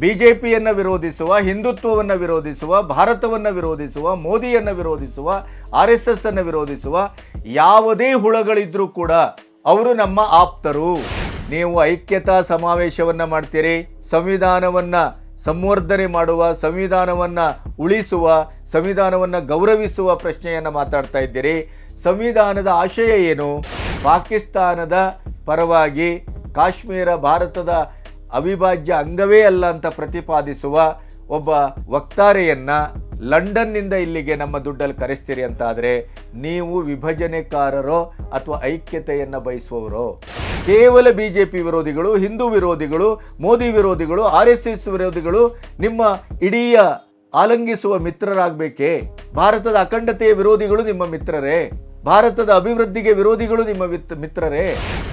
B J ಪಿಯನ್ನು ವಿರೋಧಿಸುವ, ಹಿಂದುತ್ವವನ್ನು ವಿರೋಧಿಸುವ, ಭಾರತವನ್ನು ವಿರೋಧಿಸುವ, ಮೋದಿಯನ್ನು ವಿರೋಧಿಸುವ, ಆರ್ ಎಸ್ ಎಸ್ ಅನ್ನು ವಿರೋಧಿಸುವ ಯಾವುದೇ ಹುಳಗಳಿದ್ರೂ ಕೂಡ ಅವರು ನಮ್ಮ ಆಪ್ತರು. ನೀವು ಐಕ್ಯತಾ ಸಮಾವೇಶವನ್ನು ಮಾಡ್ತೀರಿ, ಸಂವಿಧಾನವನ್ನು ಸಂವರ್ಧನೆ ಮಾಡುವ, ಸಂವಿಧಾನವನ್ನು ಉಳಿಸುವ, ಸಂವಿಧಾನವನ್ನು ಗೌರವಿಸುವ ಪ್ರಶ್ನೆಯನ್ನು ಮಾತಾಡ್ತಾ ಇದ್ದೀರಿ. ಸಂವಿಧಾನದ ಆಶಯ ಏನು? ಪಾಕಿಸ್ತಾನದ ಪರವಾಗಿ ಕಾಶ್ಮೀರ, ಭಾರತದ ಅವಿಭಾಜ್ಯ ಅಂಗವೇ ಅಲ್ಲ ಅಂತ ಪ್ರತಿಪಾದಿಸುವ ಒಬ್ಬ ವಕ್ತಾರೆಯನ್ನ ಲಂಡನ್ನಿಂದ ಇಲ್ಲಿಗೆ ನಮ್ಮ ದುಡ್ಡಲ್ಲಿ ಕರೆಸ್ತೀರಿ ಅಂತ ಆದರೆ ನೀವು ವಿಭಜನೆಕಾರರೋ ಅಥವಾ ಐಕ್ಯತೆಯನ್ನು ಬಯಸುವವರೋ? ಕೇವಲ ಬಿ ಜೆ ಪಿ ವಿರೋಧಿಗಳು, ಹಿಂದೂ ವಿರೋಧಿಗಳು, ಮೋದಿ ವಿರೋಧಿಗಳು, ಆರ್ ಎಸ್ ಎಸ್ ವಿರೋಧಿಗಳು ನಿಮ್ಮ ಇಡೀ ಆಲಂಗಿಸುವ ಮಿತ್ರರಾಗಬೇಕೇ? ಭಾರತದ ಅಖಂಡತೆಯ ವಿರೋಧಿಗಳು ನಿಮ್ಮ ಮಿತ್ರರೇ? ಭಾರತದ ಅಭಿವೃದ್ಧಿಗೆ ವಿರೋಧಿಗಳು ನಿಮ್ಮ ಮಿತ್ರರೇ.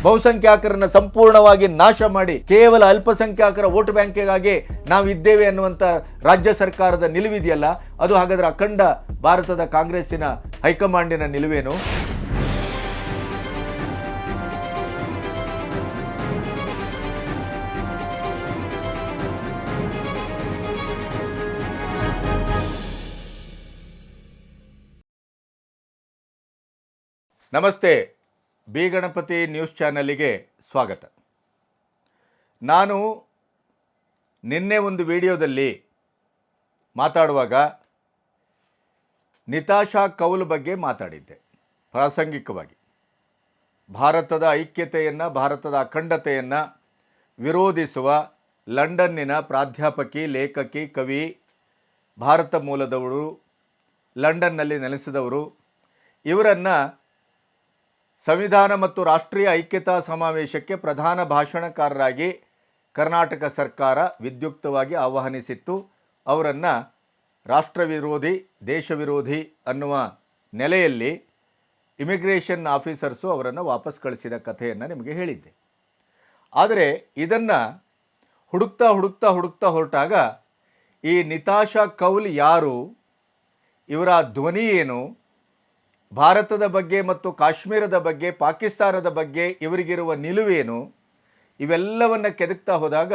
ಬಹುಸಂಖ್ಯಾತರನ್ನ ಸಂಪೂರ್ಣವಾಗಿ ನಾಶ ಮಾಡಿ, ಕೇವಲ ಅಲ್ಪಸಂಖ್ಯಾತರ ವೋಟ್ ಬ್ಯಾಂಕಿಗಾಗಿ ನಾವು ಇದ್ದೇವೆ ಅನ್ನುವಂಥ ರಾಜ್ಯ ಸರ್ಕಾರದ ನಿಲುವಿದೆಯಲ್ಲ, ಅದು ಹಾಗಾದ್ರೆ ಅಖಂಡ ಭಾರತದ ಕಾಂಗ್ರೆಸ್ಸಿನ ಹೈಕಮಾಂಡಿನ ನಿಲುವೇನು? ನಮಸ್ತೆ, ಬಿ ಗಣಪತಿ ನ್ಯೂಸ್ ಚಾನಲಿಗೆ ಸ್ವಾಗತ. ನಾನು ನಿನ್ನೆ ಒಂದು ವಿಡಿಯೋದಲ್ಲಿ ಮಾತಾಡುವಾಗ ನಿತಾಶಾ ಕೌಲ್ ಬಗ್ಗೆ ಮಾತಾಡಿದ್ದೆ, ಪ್ರಾಸಂಗಿಕವಾಗಿ. ಭಾರತದ ಐಕ್ಯತೆಯನ್ನು, ಭಾರತದ ಅಖಂಡತೆಯನ್ನು ವಿರೋಧಿಸುವ ಲಂಡನ್ನಿನ ಪ್ರಾಧ್ಯಾಪಕಿ, ಲೇಖಕಿ, ಕವಿ, ಭಾರತ ಮೂಲದವರು, ಲಂಡನ್ನಲ್ಲಿ ನೆಲೆಸಿದವರು, ಇವರನ್ನು ಸಂವಿಧಾನ ಮತ್ತು ರಾಷ್ಟ್ರೀಯ ಐಕ್ಯತಾ ಸಮಾವೇಶಕ್ಕೆ ಪ್ರಧಾನ ಭಾಷಣಕಾರರಾಗಿ ಕರ್ನಾಟಕ ಸರ್ಕಾರ ವಿದ್ಯುಕ್ತವಾಗಿ ಆಹ್ವಾನಿಸಿತ್ತು. ಅವರನ್ನು ರಾಷ್ಟ್ರ ವಿರೋಧಿ ದೇಶ ವಿರೋಧಿ ಅನ್ನುವ ನೆಲೆಯಲ್ಲಿ ಇಮಿಗ್ರೇಷನ್ ಆಫೀಸರ್ಸು ಅವರನ್ನು ವಾಪಸ್ ಕಳಿಸಿದ ಕಥೆಯನ್ನು ನಿಮಗೆ ಹೇಳಿದ್ದೆ. ಆದರೆ ಇದನ್ನು ಹುಡುಕ್ತಾ ಹುಡುಕ್ತಾ ಹುಡುಕ್ತಾ ಹೊರಟಾಗ ಈ ನಿತಾಶಾ ಕೌಲ್ ಯಾರು, ಇವರ ಧ್ವನಿ ಏನು ಭಾರತದ ಬಗ್ಗೆ ಮತ್ತು ಕಾಶ್ಮೀರದ ಬಗ್ಗೆ, ಪಾಕಿಸ್ತಾನದ ಬಗ್ಗೆ ಇವರಿಗಿರುವ ನಿಲುವೇನು? ಇವೆಲ್ಲವನ್ನು ಕೆದಕ್ತಾ ಹೋದಾಗ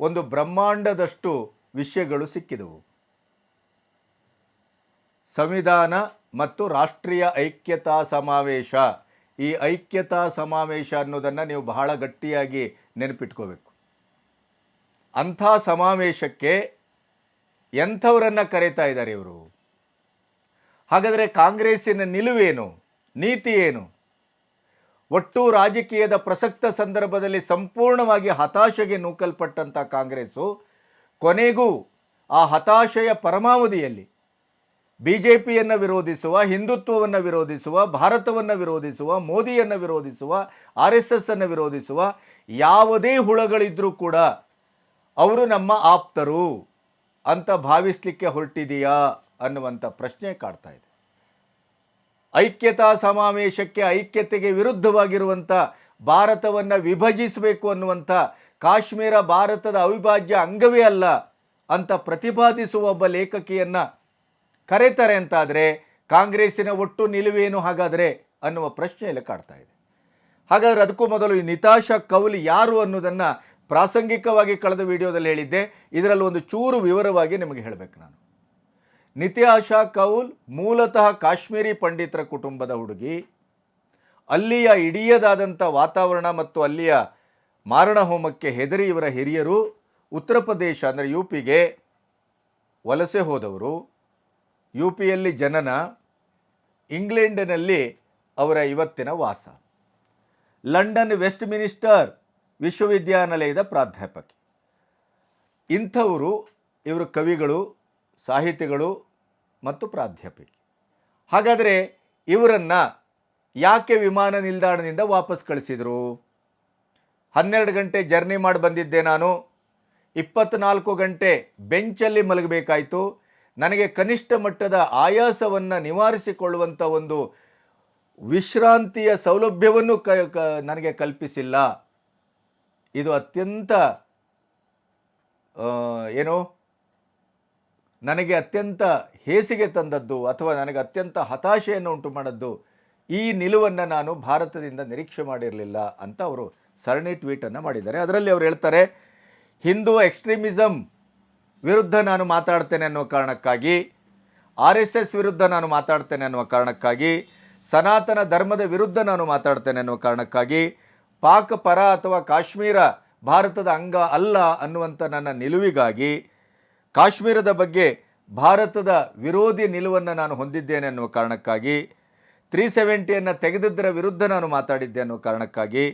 ಒಂದು ಬ್ರಹ್ಮಾಂಡದಷ್ಟು ವಿಷಯಗಳು ಸಿಕ್ಕಿದವು. ಸಂವಿಧಾನ ಮತ್ತು ರಾಷ್ಟ್ರೀಯ ಐಕ್ಯತಾ ಸಮಾವೇಶ. ಈ ಐಕ್ಯತಾ ಸಮಾವೇಶ ಅನ್ನೋದನ್ನು ನೀವು ಬಹಳ ಗಟ್ಟಿಯಾಗಿ ನೆನಪಿಟ್ಕೋಬೇಕು. ಅಂಥ ಸಮಾವೇಶಕ್ಕೆ ಎಂಥವರನ್ನು ಕರೀತಾ ಇದ್ದಾರೆ ಇವರು? ಹಾಗಾದರೆ ಕಾಂಗ್ರೆಸ್ಸಿನ ನಿಲುವೇನು? ನೀತಿ ಏನು? ಒಟ್ಟು ರಾಜಕೀಯದ ಪ್ರಸಕ್ತ ಸಂದರ್ಭದಲ್ಲಿ ಸಂಪೂರ್ಣವಾಗಿ ಹತಾಶೆಗೆ ನೂಕಲ್ಪಟ್ಟಂಥ ಕಾಂಗ್ರೆಸ್ಸು ಕೊನೆಗೂ ಆ ಹತಾಶೆಯ ಪರಮಾವಧಿಯಲ್ಲಿ ಬಿ ಜೆ ಪಿಯನ್ನು ವಿರೋಧಿಸುವ, ಹಿಂದುತ್ವವನ್ನು ವಿರೋಧಿಸುವ, ಭಾರತವನ್ನು ವಿರೋಧಿಸುವ, ಮೋದಿಯನ್ನು ವಿರೋಧಿಸುವ, ಆರ್ ಎಸ್ ಎಸ್ ವಿರೋಧಿಸುವ ಯಾವುದೇ ಹುಳಗಳಿದ್ರೂ ಕೂಡ ಅವರು ನಮ್ಮ ಆಪ್ತರು ಅಂತ ಭಾವಿಸಲಿಕ್ಕೆ ಹೊರಟಿದೆಯಾ? ಅನ್ನುವಂಥ ಪ್ರಶ್ನೆ ಕಾಡ್ತಾ ಇದೆ. ಐಕ್ಯತಾ ಸಮಾವೇಶಕ್ಕೆ ಐಕ್ಯತೆಗೆ ವಿರುದ್ಧವಾಗಿರುವಂಥ ಭಾರತವನ್ನು ವಿಭಜಿಸಬೇಕು ಅನ್ನುವಂಥ ಕಾಶ್ಮೀರ ಭಾರತದ ಅವಿಭಾಜ್ಯ ಅಂಗವೇ ಅಲ್ಲ ಅಂತ ಪ್ರತಿಪಾದಿಸುವ ಒಬ್ಬ ಲೇಖಕಿಯನ್ನು ಕರೆತಾರೆ ಅಂತಾದರೆ ಕಾಂಗ್ರೆಸ್ಸಿನ ಒಟ್ಟು ನಿಲುವೇನು ಹಾಗಾದರೆ ಅನ್ನುವ ಪ್ರಶ್ನೆಯಲ್ಲಿ ಕಾಡ್ತಾ ಇದೆ. ಹಾಗಾದರೆ ಅದಕ್ಕೂ ಮೊದಲು ಈ ನಿತಾಶಾ ಕೌಲ್ ಯಾರು ಅನ್ನೋದನ್ನು ಪ್ರಾಸಂಗಿಕವಾಗಿ ಕಳೆದ ವಿಡಿಯೋದಲ್ಲಿ ಹೇಳಿದ್ದೆ. ಇದರಲ್ಲಿ ಒಂದು ಚೂರು ವಿವರವಾಗಿ ನಿಮಗೆ ಹೇಳಬೇಕು ನಾನು. ನಿತ್ಯಾಶಾ ಕೌಲ್ ಮೂಲತಃ ಕಾಶ್ಮೀರಿ ಪಂಡಿತರ ಕುಟುಂಬದ ಹುಡುಗಿ. ಅಲ್ಲಿಯ ಇಡಿಯದಾದಂಥ ವಾತಾವರಣ ಮತ್ತು ಅಲ್ಲಿಯ ಮಾರಣ ಹೋಮಕ್ಕೆ ಹೆದರಿ ಇವರ ಹಿರಿಯರು ಉತ್ತರ ಪ್ರದೇಶ, ಅಂದರೆ ಯು ಪಿಗೆ ವಲಸೆ ಹೋದವರು. ಯು ಪಿಯಲ್ಲಿ ಜನನ, ಇಂಗ್ಲೆಂಡಿನಲ್ಲಿ ಅವರ ಇವತ್ತಿನ ವಾಸ. ಲಂಡನ್ ವೆಸ್ಟ್ ಮಿನಿಸ್ಟರ್ ವಿಶ್ವವಿದ್ಯಾನಿಲಯದ ಪ್ರಾಧ್ಯಾಪಕಿ. ಇಂಥವರು ಇವರು ಕವಿಗಳು ಸಾಹಿತಿಗಳು ಮತ್ತು ಪ್ರಾಧ್ಯಾಪಕಿ. ಹಾಗಾದರೆ ಇವರನ್ನು ಯಾಕೆ ವಿಮಾನ ನಿಲ್ದಾಣದಿಂದ ವಾಪಸ್ ಕಳಿಸಿದರು? ಹನ್ನೆರಡು ಗಂಟೆ ಜರ್ನಿ ಮಾಡಿ ಬಂದಿದ್ದೆ ನಾನು. ಇಪ್ಪತ್ನಾಲ್ಕು ಗಂಟೆ ಬೆಂಚಲ್ಲಿ ಮಲಗಬೇಕಾಯಿತು. ನನಗೆ ಕನಿಷ್ಠ ಮಟ್ಟದ ಆಯಾಸವನ್ನು ನಿವಾರಿಸಿಕೊಳ್ಳುವಂಥ ಒಂದು ವಿಶ್ರಾಂತಿಯ ಸೌಲಭ್ಯವನ್ನು ಕ- ನನಗೆ ಕಲ್ಪಿಸಿಲ್ಲ. ಇದು ಅತ್ಯಂತ ಏನು? ನನಗೆ ಅತ್ಯಂತ ಹೇಸಿಗೆ ತಂದದ್ದು ಅಥವಾ ನನಗೆ ಅತ್ಯಂತ ಹತಾಶೆಯನ್ನು ಉಂಟು ಮಾಡದ್ದು ಈ ನಿಲುವನ್ನು ನಾನು ಭಾರತದಿಂದ ನಿರೀಕ್ಷೆ ಮಾಡಿರಲಿಲ್ಲ ಅಂತ ಅವರು ಸರಣಿ ಟ್ವೀಟನ್ನು ಮಾಡಿದ್ದಾರೆ. ಅದರಲ್ಲಿ ಅವರು ಹೇಳ್ತಾರೆ, ಹಿಂದೂ ಎಕ್ಸ್ಟ್ರೀಮಿಸಮ್ ವಿರುದ್ಧ ನಾನು ಮಾತಾಡ್ತೇನೆ ಅನ್ನೋ ಕಾರಣಕ್ಕಾಗಿ ಆರ್ ಎಸ್ ವಿರುದ್ಧ ನಾನು ಮಾತಾಡ್ತೇನೆ ಅನ್ನುವ ಕಾರಣಕ್ಕಾಗಿ, ಸನಾತನ ಧರ್ಮದ ವಿರುದ್ಧ ನಾನು ಮಾತಾಡ್ತೇನೆ ಅನ್ನೋ ಕಾರಣಕ್ಕಾಗಿ, ಪಾಕ್ ಪರ ಅಥವಾ ಕಾಶ್ಮೀರ ಭಾರತದ ಅಂಗ ಅಲ್ಲ ಅನ್ನುವಂಥ ನನ್ನ ನಿಲುವಿಗಾಗಿ ಕಾಶ್ಮೀರದ ಬಗ್ಗೆ ಭಾರತದ ವಿರೋಧಿ ನಿಲುವನ್ನು ನಾನು ಹೊಂದಿದ್ದೇನೆ ಅನ್ನುವ ಕಾರಣಕ್ಕಾಗಿ ತ್ರೀ ಸೆವೆಂಟಿಯನ್ನು ತೆಗೆದಿದ್ದರ ವಿರುದ್ಧ ನಾನು ಮಾತಾಡಿದ್ದೆ ಅನ್ನೋ ಕಾರಣಕ್ಕಾಗಿ,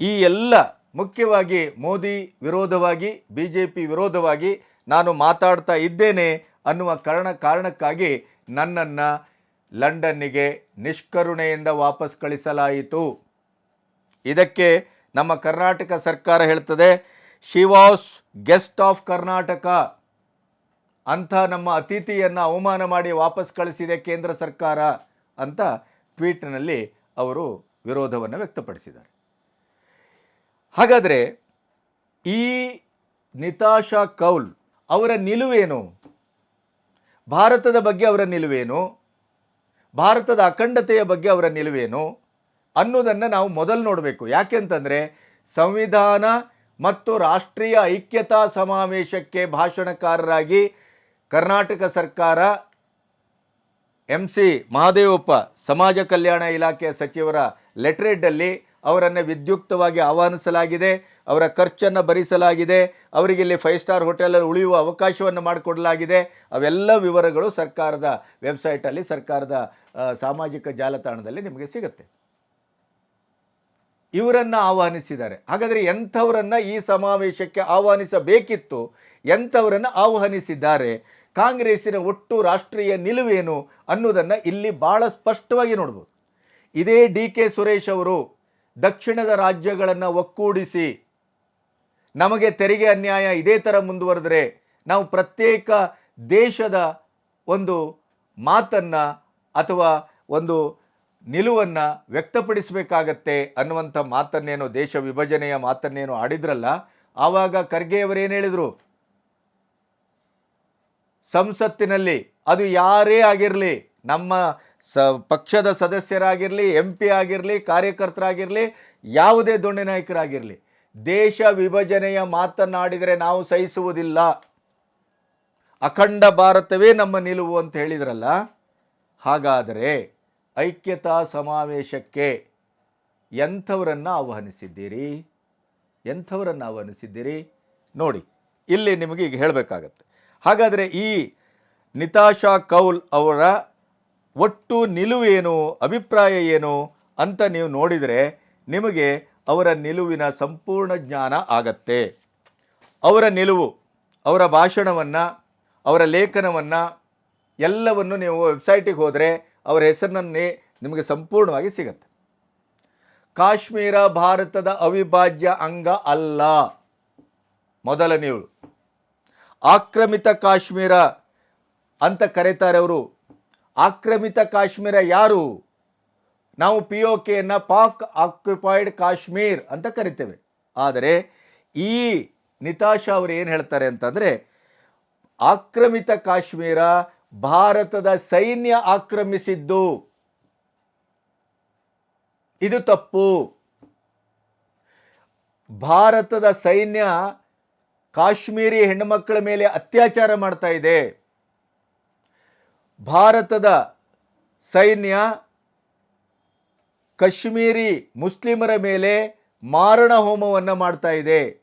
ಈ ಎಲ್ಲ ಮುಖ್ಯವಾಗಿ ಮೋದಿ ವಿರೋಧವಾಗಿ ಬಿ ಜೆ ಪಿ ವಿರೋಧವಾಗಿ ನಾನು ಮಾತಾಡ್ತಾ ಇದ್ದೇನೆ ಅನ್ನುವ ಕಾರಣ ಕಾರಣಕ್ಕಾಗಿ ನನ್ನನ್ನು ಲಂಡನ್ನಿಗೆ ನಿಷ್ಕರುಣೆಯಿಂದ ವಾಪಸ್ ಕಳಿಸಲಾಯಿತು. ಇದಕ್ಕೆ ನಮ್ಮ ಕರ್ನಾಟಕ ಸರ್ಕಾರ ಹೇಳ್ತದೆ she was guest of Karnataka ಅಂಥ ನಮ್ಮ ಅತಿಥಿಯನ್ನು ಅವಮಾನ ಮಾಡಿ ವಾಪಸ್ ಕಳಿಸಿದೆ ಕೇಂದ್ರ ಸರ್ಕಾರ ಅಂತ ಟ್ವೀಟ್ನಲ್ಲಿ ಅವರು ವಿರೋಧವನ್ನು ವ್ಯಕ್ತಪಡಿಸಿದ್ದಾರೆ. ಹಾಗಾದರೆ ಈ ನಿತಾಶಾ ಕೌಲ್ ಅವರ ನಿಲುವೇನು? ಭಾರತದ ಬಗ್ಗೆ ಅವರ ನಿಲುವೇನು? ಭಾರತದ ಅಖಂಡತೆಯ ಬಗ್ಗೆ ಅವರ ನಿಲುವೇನು? ಅನ್ನೋದನ್ನು ನಾವು ಮೊದಲು ನೋಡಬೇಕು. ಯಾಕೆಂತಂದರೆ ಸಂವಿಧಾನ ಮತ್ತು ರಾಷ್ಟ್ರೀಯ ಐಕ್ಯತಾ ಸಮಾವೇಶಕ್ಕೆ ಭಾಷಣಕಾರರಾಗಿ ಕರ್ನಾಟಕ ಸರ್ಕಾರ ಎಂ ಸಿ ಮಹಾದೇವಪ್ಪ, ಸಮಾಜ ಕಲ್ಯಾಣ ಇಲಾಖೆಯ ಸಚಿವರ ಲೆಟ್ರೇಡಲ್ಲಿ ಅವರನ್ನು ವಿದ್ಯುಕ್ತವಾಗಿ ಆಹ್ವಾನಿಸಲಾಗಿದೆ. ಅವರ ಖರ್ಚನ್ನು ಭರಿಸಲಾಗಿದೆ. ಅವರಿಗೆ ಇಲ್ಲಿ ಫೈವ್ ಸ್ಟಾರ್ ಹೋಟೆಲಲ್ಲಿ ಉಳಿಯುವ ಅವಕಾಶವನ್ನು ಮಾಡಿಕೊಡಲಾಗಿದೆ. ಅವೆಲ್ಲ ವಿವರಗಳು ಸರ್ಕಾರದ ವೆಬ್ಸೈಟಲ್ಲಿ, ಸರ್ಕಾರದ ಸಾಮಾಜಿಕ ಜಾಲತಾಣದಲ್ಲಿ ನಿಮಗೆ ಸಿಗುತ್ತೆ. ಇವರನ್ನು ಆಹ್ವಾನಿಸಿದ್ದಾರೆ. ಹಾಗಾದರೆ ಎಂಥವರನ್ನು ಈ ಸಮಾವೇಶಕ್ಕೆ ಆಹ್ವಾನಿಸಬೇಕಿತ್ತು? ಎಂಥವರನ್ನು ಆಹ್ವಾನಿಸಿದ್ದಾರೆ? ಕಾಂಗ್ರೆಸ್ಸಿನ ಒಟ್ಟು ರಾಷ್ಟ್ರೀಯ ನಿಲುವೇನು ಅನ್ನೋದನ್ನು ಇಲ್ಲಿ ಭಾಳ ಸ್ಪಷ್ಟವಾಗಿ ನೋಡ್ಬೋದು. ಇದೇ ಡಿ ಕೆ ಸುರೇಶ್ ಅವರು ದಕ್ಷಿಣದ ರಾಜ್ಯಗಳನ್ನು ಒಕ್ಕೂಡಿಸಿ ನಮಗೆ ತೆರಿಗೆ ಅನ್ಯಾಯ ಇದೇ ಥರ ಮುಂದುವರೆದರೆ ನಾವು ಪ್ರತ್ಯೇಕ ದೇಶದ ಒಂದು ಮಾತನ್ನು ಅಥವಾ ಒಂದು ನಿಲುವನ್ನು ವ್ಯಕ್ತಪಡಿಸಬೇಕಾಗತ್ತೆ ಅನ್ನುವಂಥ ಮಾತನ್ನೇನು, ದೇಶ ವಿಭಜನೆಯ ಮಾತನ್ನೇನು ಆಡಿದ್ರಲ್ಲ, ಆವಾಗ ಖರ್ಗೆಯವರೇನು ಹೇಳಿದರು? ಸಂಸತ್ತಿನಲ್ಲಿ ಅದು ಯಾರೇ ಆಗಿರಲಿ, ನಮ್ಮ ಸ, ಪಕ್ಷದ ಸದಸ್ಯರಾಗಿರಲಿ ಎಂ ಪಿ ಆಗಿರಲಿ, ಕಾರ್ಯಕರ್ತರಾಗಿರಲಿ, ಯಾವುದೇ ದೊಣ್ಣೆ ನಾಯಕರಾಗಿರಲಿ, ದೇಶ ವಿಭಜನೆಯ ಮಾತನ್ನಾಡಿದರೆ ನಾವು ಸಹಿಸುವುದಿಲ್ಲ. ಅಖಂಡ ಭಾರತವೇ ನಮ್ಮ ನಿಲುವು ಅಂತ ಹೇಳಿದ್ರಲ್ಲ, ಹಾಗಾದರೆ ಐಕ್ಯತಾ ಸಮಾವೇಶಕ್ಕೆ ಎಂಥವರನ್ನು ಆಹ್ವಾನಿಸಿದ್ದೀರಿ? ಎಂಥವರನ್ನು ಆಹ್ವಾನಿಸಿದ್ದೀರಿ? ನೋಡಿ, ಇಲ್ಲಿ ನಿಮಗೆ ಈಗ ಹೇಳಬೇಕಾಗತ್ತೆ. ಹಾಗಾದರೆ ಈ ನಿತಾಶಾ ಕೌಲ್ ಅವರ ಒಟ್ಟು ನಿಲುವೇನು, ಅಭಿಪ್ರಾಯ ಏನು ಅಂತ ನೀವು ನೋಡಿದರೆ ನಿಮಗೆ ಅವರ ನಿಲುವಿನ ಸಂಪೂರ್ಣ ಜ್ಞಾನ ಆಗತ್ತೆ. ಅವರ ನಿಲುವು, ಅವರ ಭಾಷಣವನ್ನು, ಅವರ ಲೇಖನವನ್ನು ಎಲ್ಲವನ್ನು ನೀವು ವೆಬ್ಸೈಟಿಗೆ ಹೋದರೆ ಅವರ ಹೆಸರಿನನ್ನೇ ನಿಮಗೆ ಸಂಪೂರ್ಣವಾಗಿ ಸಿಗತ್ತೆ. ಕಾಶ್ಮೀರ ಭಾರತದ ಅವಿಭಾಜ್ಯ ಅಂಗ ಅಲ್ಲ. ಮೊದಲನೆಯವಳು ಆಕ್ರಮಿತ ಕಾಶ್ಮೀರ ಅಂತ ಕರೀತಾರೆ ಅವರು. ಆಕ್ರಮಿತ ಕಾಶ್ಮೀರ ಯಾರು? ನಾವು ಪಿ ಒ ಕೆಯನ್ನು ಪಾಕ್ ಆಕ್ಯುಪೈಡ್ ಕಾಶ್ಮೀರ್ ಅಂತ ಕರಿತೇವೆ. ಆದರೆ ಈ ನಿತಾಶಾ ಅವರು ಏನು ಹೇಳ್ತಾರೆ ಅಂತಂದರೆ, ಆಕ್ರಮಿತ ಕಾಶ್ಮೀರ ಭಾರತದ ಸೈನ್ಯ ಆಕ್ರಮಿಸಿದ್ದು. ಇದು ತಪ್ಪು. ಭಾರತದ ಸೈನ್ಯ ಕಾಶ್ಮೀರಿ ಹೆಣ್ಣುಮಕ್ಕಳ ಮೇಲೆ ಅತ್ಯಾಚಾರ ಮಾಡ್ತಾ ಇದೆ. ಭಾರತದ ಸೈನ್ಯ ಕಾಶ್ಮೀರಿ ಮುಸ್ಲಿಮರ ಮೇಲೆ ಮಾರಣ ಹೋಮವನ್ನು ಮಾಡ್ತಾ ಇದೆ.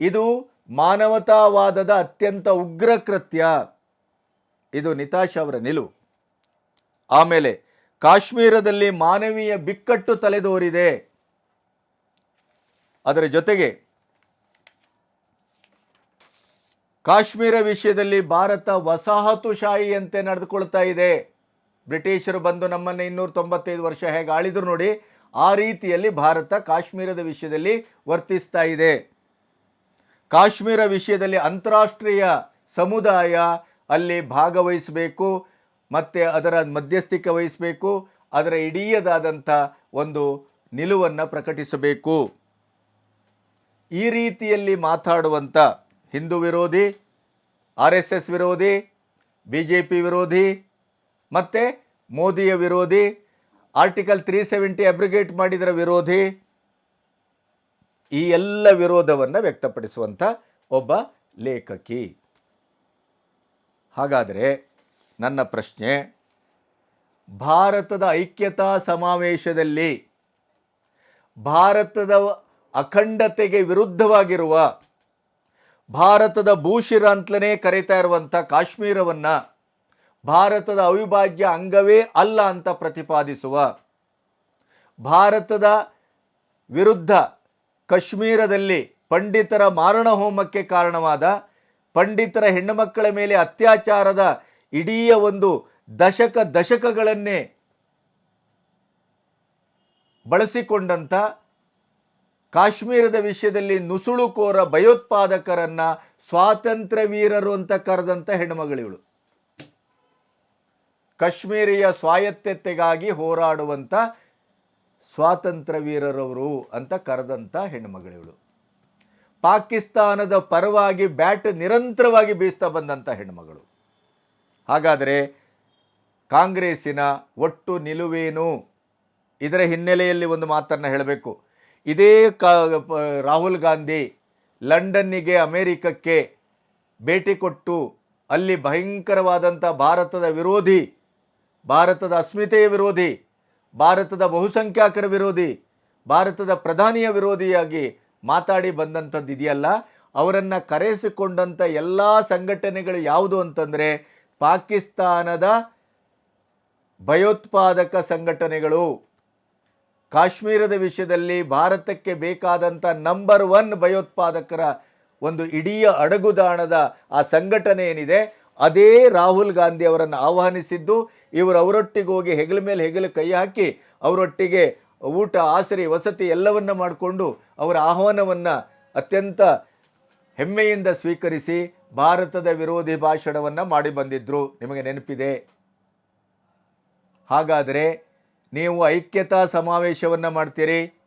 ಇದು ಮಾನವತಾವಾದದ ಅತ್ಯಂತ ಉಗ್ರ ಕೃತ್ಯ. ಇದು ನಿತಾಶ್ ಅವರ ನಿಲುವು. ಆಮೇಲೆ, ಕಾಶ್ಮೀರದಲ್ಲಿ ಮಾನವೀಯ ಬಿಕ್ಕಟ್ಟು ತಲೆದೋರಿದೆ. ಅದರ ಜೊತೆಗೆ, ಕಾಶ್ಮೀರ ವಿಷಯದಲ್ಲಿ ಭಾರತ ವಸಾಹತುಶಾಹಿಯಂತೆ ನಡೆದುಕೊಳ್ತಾ ಇದೆ. ಬ್ರಿಟಿಷರು ಬಂದು ನಮ್ಮನ್ನು ಇನ್ನೂರ ತೊಂಬತ್ತೈದು ವರ್ಷ ಹೇಗೆ ಆಳಿದ್ರು ನೋಡಿ, ಆ ರೀತಿಯಲ್ಲಿ ಭಾರತ ಕಾಶ್ಮೀರದ ವಿಷಯದಲ್ಲಿ ವರ್ತಿಸ್ತಾ ಇದೆ. ಕಾಶ್ಮೀರ ವಿಷಯದಲ್ಲಿ ಅಂತಾರಾಷ್ಟ್ರೀಯ ಸಮುದಾಯ ಅಲ್ಲಿ ಭಾಗವಹಿಸಬೇಕು, ಮತ್ತು ಅದರ ಮಧ್ಯಸ್ಥಿಕೆ ವಹಿಸಬೇಕು, ಅದರ ಇಡೀಯದಾದಂಥ ಒಂದು ನಿಲುವನ್ನು ಪ್ರಕಟಿಸಬೇಕು. ಈ ರೀತಿಯಲ್ಲಿ ಮಾತಾಡುವಂಥ ಹಿಂದೂ ವಿರೋಧಿ, ಆರ್ ಎಸ್ ಎಸ್ ವಿರೋಧಿ, ಬಿ ಜೆ ಪಿ ವಿರೋಧಿ, ಮತ್ತು ಮೋದಿಯ ವಿರೋಧಿ, ಆರ್ಟಿಕಲ್ ತ್ರೀ ಸೆವೆಂಟಿ ಅಬ್ರಿಗೇಟ್ ಮಾಡಿದರ ವಿರೋಧಿ, ಈ ಎಲ್ಲ ವಿರೋಧವನ್ನು ವ್ಯಕ್ತಪಡಿಸುವಂಥ ಒಬ್ಬ ಲೇಖಕಿ. ಹಾಗಾದರೆ ನನ್ನ ಪ್ರಶ್ನೆ, ಭಾರತದ ಐಕ್ಯತಾ ಸಮಾವೇಶದಲ್ಲಿ ಭಾರತದ ಅಖಂಡತೆಗೆ ವಿರುದ್ಧವಾಗಿರುವ ಭಾರತದ ಭೂಶಿರ ಅಂತಲೇ ಕರೀತಾ ಇರುವಂಥ ಕಾಶ್ಮೀರವನ್ನು ಭಾರತದ ಅವಿಭಾಜ್ಯ ಅಂಗವೇ ಅಲ್ಲ ಅಂತ ಪ್ರತಿಪಾದಿಸುವ ಭಾರತದ ವಿರುದ್ಧ ಕಾಶ್ಮೀರದಲ್ಲಿ ಪಂಡಿತರ ಮಾರಣ ಹೋಮಕ್ಕೆ ಕಾರಣವಾದ ಪಂಡಿತರ ಹೆಣ್ಣುಮಕ್ಕಳ ಮೇಲೆ ಅತ್ಯಾಚಾರದ ಇಡೀ ಒಂದು ದಶಕ ದಶಕಗಳನ್ನೇ ಬಳಸಿಕೊಂಡಂಥ ಕಾಶ್ಮೀರದ ವಿಷಯದಲ್ಲಿ ನುಸುಳುಕೋರ ಭಯೋತ್ಪಾದಕರನ್ನ ಸ್ವಾತಂತ್ರ್ಯ ವೀರರು ಅಂತ ಕರೆದಂಥ ಹೆಣ್ಣುಮಗಳಿವಳು ಕಾಶ್ಮೀರಿಯ ಸ್ವಾಯತ್ತತೆಗಾಗಿ ಹೋರಾಡುವಂಥ ಸ್ವಾತಂತ್ರ್ಯ ವೀರರವರು ಅಂತ ಕರೆದಂಥ ಹೆಣ್ಣುಮಗಳಿವಳು ಪಾಕಿಸ್ತಾನದ ಪರವಾಗಿ ಬ್ಯಾಟ್ ನಿರಂತರವಾಗಿ ಬೀಸ್ತಾ ಬಂದಂಥ ಹೆಣ್ಮಗಳು. ಹಾಗಾದರೆ ಕಾಂಗ್ರೆಸ್ಸಿನ ಒಟ್ಟು ನಿಲುವೇನು? ಇದರ ಹಿನ್ನೆಲೆಯಲ್ಲಿ ಒಂದು ಮಾತನ್ನು ಹೇಳಬೇಕು. ಇದೇ ಕಾ ರಾಹುಲ್ ಗಾಂಧಿ ಲಂಡನ್ನಿಗೆ ಅಮೇರಿಕಕ್ಕೆ ಭೇಟಿ ಕೊಟ್ಟು ಅಲ್ಲಿ ಭಯಂಕರವಾದಂಥ ಭಾರತದ ವಿರೋಧಿ, ಭಾರತದ ಅಸ್ಮಿತೆಯ ವಿರೋಧಿ, ಭಾರತದ ಬಹುಸಂಖ್ಯಾತರ ವಿರೋಧಿ, ಭಾರತದ ಪ್ರಧಾನಿಯ ವಿರೋಧಿಯಾಗಿ ಮಾತಾಡಿ ಬಂದಂಥದ್ದು ಇದೆಯಲ್ಲ? ಅವರನ್ನು ಕರೆಸಿಕೊಂಡಂಥ ಎಲ್ಲ ಸಂಘಟನೆಗಳು ಯಾವುದು ಅಂತಂದರೆ ಪಾಕಿಸ್ತಾನದ ಭಯೋತ್ಪಾದಕ ಸಂಘಟನೆಗಳು. ಕಾಶ್ಮೀರದ ವಿಷಯದಲ್ಲಿ ಭಾರತಕ್ಕೆ ಬೇಕಾದಂಥ ನಂಬರ್ ಒನ್ ಭಯೋತ್ಪಾದಕರ ಒಂದು ಇಡೀ ಅಡಗುದಾಣದ ಆ ಸಂಘಟನೆ ಏನಿದೆ, ಅದೇ ರಾಹುಲ್ ಗಾಂಧಿ ಅವರನ್ನು ಆಹ್ವಾನಿಸಿದ್ದು, ಇವರು ಅವರೊಟ್ಟಿಗೆ ಹೋಗಿ ಹೆಗಲ ಮೇಲೆ ಹೆಗಲು ಕೈ ಹಾಕಿ ಅವರೊಟ್ಟಿಗೆ ಊಟ, ಆಸರೆ, ವಸತಿ ಎಲ್ಲವನ್ನು ಮಾಡಿಕೊಂಡು ಅವರ ಆಹ್ವಾನವನ್ನು ಅತ್ಯಂತ ಹೆಮ್ಮೆಯಿಂದ ಸ್ವೀಕರಿಸಿ ಭಾರತದ ವಿರೋಧಿ ಭಾಷಣವನ್ನು ಮಾಡಿ ಬಂದಿದ್ದರು ನಿಮಗೆ ನೆನಪಿದೆ? ಹಾಗಾದರೆ ನೀವು ಐಕ್ಯತಾ ಸಮಾವೇಶವನ್ನು ಮಾಡ್ತೀರಿ?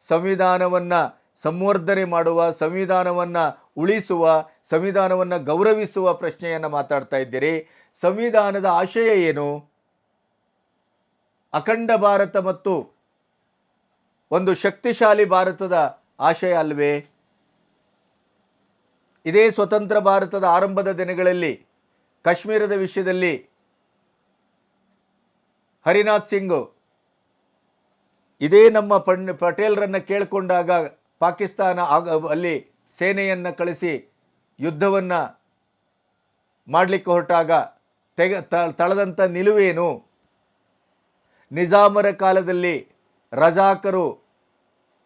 ಸಂವಿಧಾನವನ್ನು ಸಂವರ್ಧನೆ ಮಾಡುವ, ಸಂವಿಧಾನವನ್ನು ಉಳಿಸುವ, ಸಂವಿಧಾನವನ್ನು ಗೌರವಿಸುವ ಪ್ರಶ್ನೆಯನ್ನು ಮಾತಾಡ್ತಾ ಇದ್ದೀರಿ. ಸಂವಿಧಾನದ ಆಶಯ ಏನು? ಅಖಂಡ ಭಾರತ ಮತ್ತು ಒಂದು ಶಕ್ತಿಶಾಲಿ ಭಾರತದ ಆಶಯ ಅಲ್ವೇ? ಇದೇ ಸ್ವತಂತ್ರ ಭಾರತದ ಆರಂಭದ ದಿನಗಳಲ್ಲಿ, ಕಾಶ್ಮೀರದ ವಿಷಯದಲ್ಲಿ ಹರಿನಾಥ್ ಸಿಂಗ್ ಇದೇ ನಮ್ಮ ಪಣ್, ಪಟೇಲ್ರನ್ನು ಕೇಳಿಕೊಂಡಾಗ ಪಾಕಿಸ್ತಾನ ಆಗ, ಅಲ್ಲಿ ಸೇನೆಯನ್ನು ಕಳಿಸಿ ಯುದ್ಧವನ್ನು ಮಾಡಲಿಕ್ಕೆ ಹೊರಟಾಗ ತೆಗ ತಳೆದಂಥ ನಿಲುವೇನು? ನಿಜಾಮರ ಕಾಲದಲ್ಲಿ ರಜಾಕರು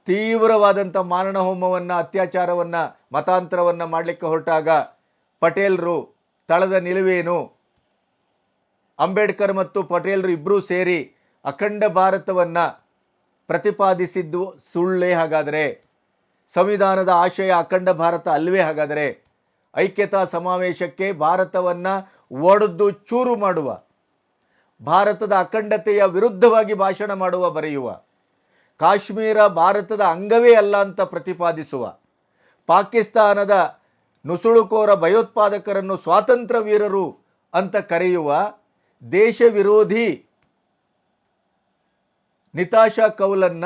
ತೀವ್ರವಾದಂಥ ಹೋಮವನ್ನು, ಅತ್ಯಾಚಾರವನ್ನು, ಮತಾಂತರವನ್ನು ಮಾಡಲಿಕ್ಕೆ ಹೊರಟಾಗ ಪಟೇಲ್ರು ತಳದ ನಿಲುವೇನು? ಅಂಬೇಡ್ಕರ್ ಮತ್ತು ಪಟೇಲ್ರು ಇಬ್ಬರೂ ಸೇರಿ ಅಖಂಡ ಭಾರತವನ್ನು ಪ್ರತಿಪಾದಿಸಿದ್ದು ಸುಳ್ಳೇ ಹಾಗಾದರೆ? ಸಂವಿಧಾನದ ಆಶಯ ಅಖಂಡ ಭಾರತ ಅಲ್ಲವೇ ಹಾಗಾದರೆ? ಐಕ್ಯತಾ ಸಮಾವೇಶಕ್ಕೆ ಭಾರತವನ್ನು ಒಡೆದು ಚೂರು ಮಾಡುವ, ಭಾರತದ ಅಖಂಡತೆಯ ವಿರುದ್ಧವಾಗಿ ಭಾಷಣ ಮಾಡುವ, ಬರೆಯುವ. ಕಾಶ್ಮೀರ ಭಾರತದ ಅಂಗವೇ ಅಲ್ಲ ಅಂತ ಪ್ರತಿಪಾದಿಸುವ. ಪಾಕಿಸ್ತಾನದ ನುಸುಳುಕೋರ ಭಯೋತ್ಪಾದಕರನ್ನು ಸ್ವಾತಂತ್ರ್ಯ ವೀರರು ಅಂತ ಕರೆಯುವ ದೇಶ ವಿರೋಧಿ ನಿತಾಶಾ ಕೌಲನ್ನ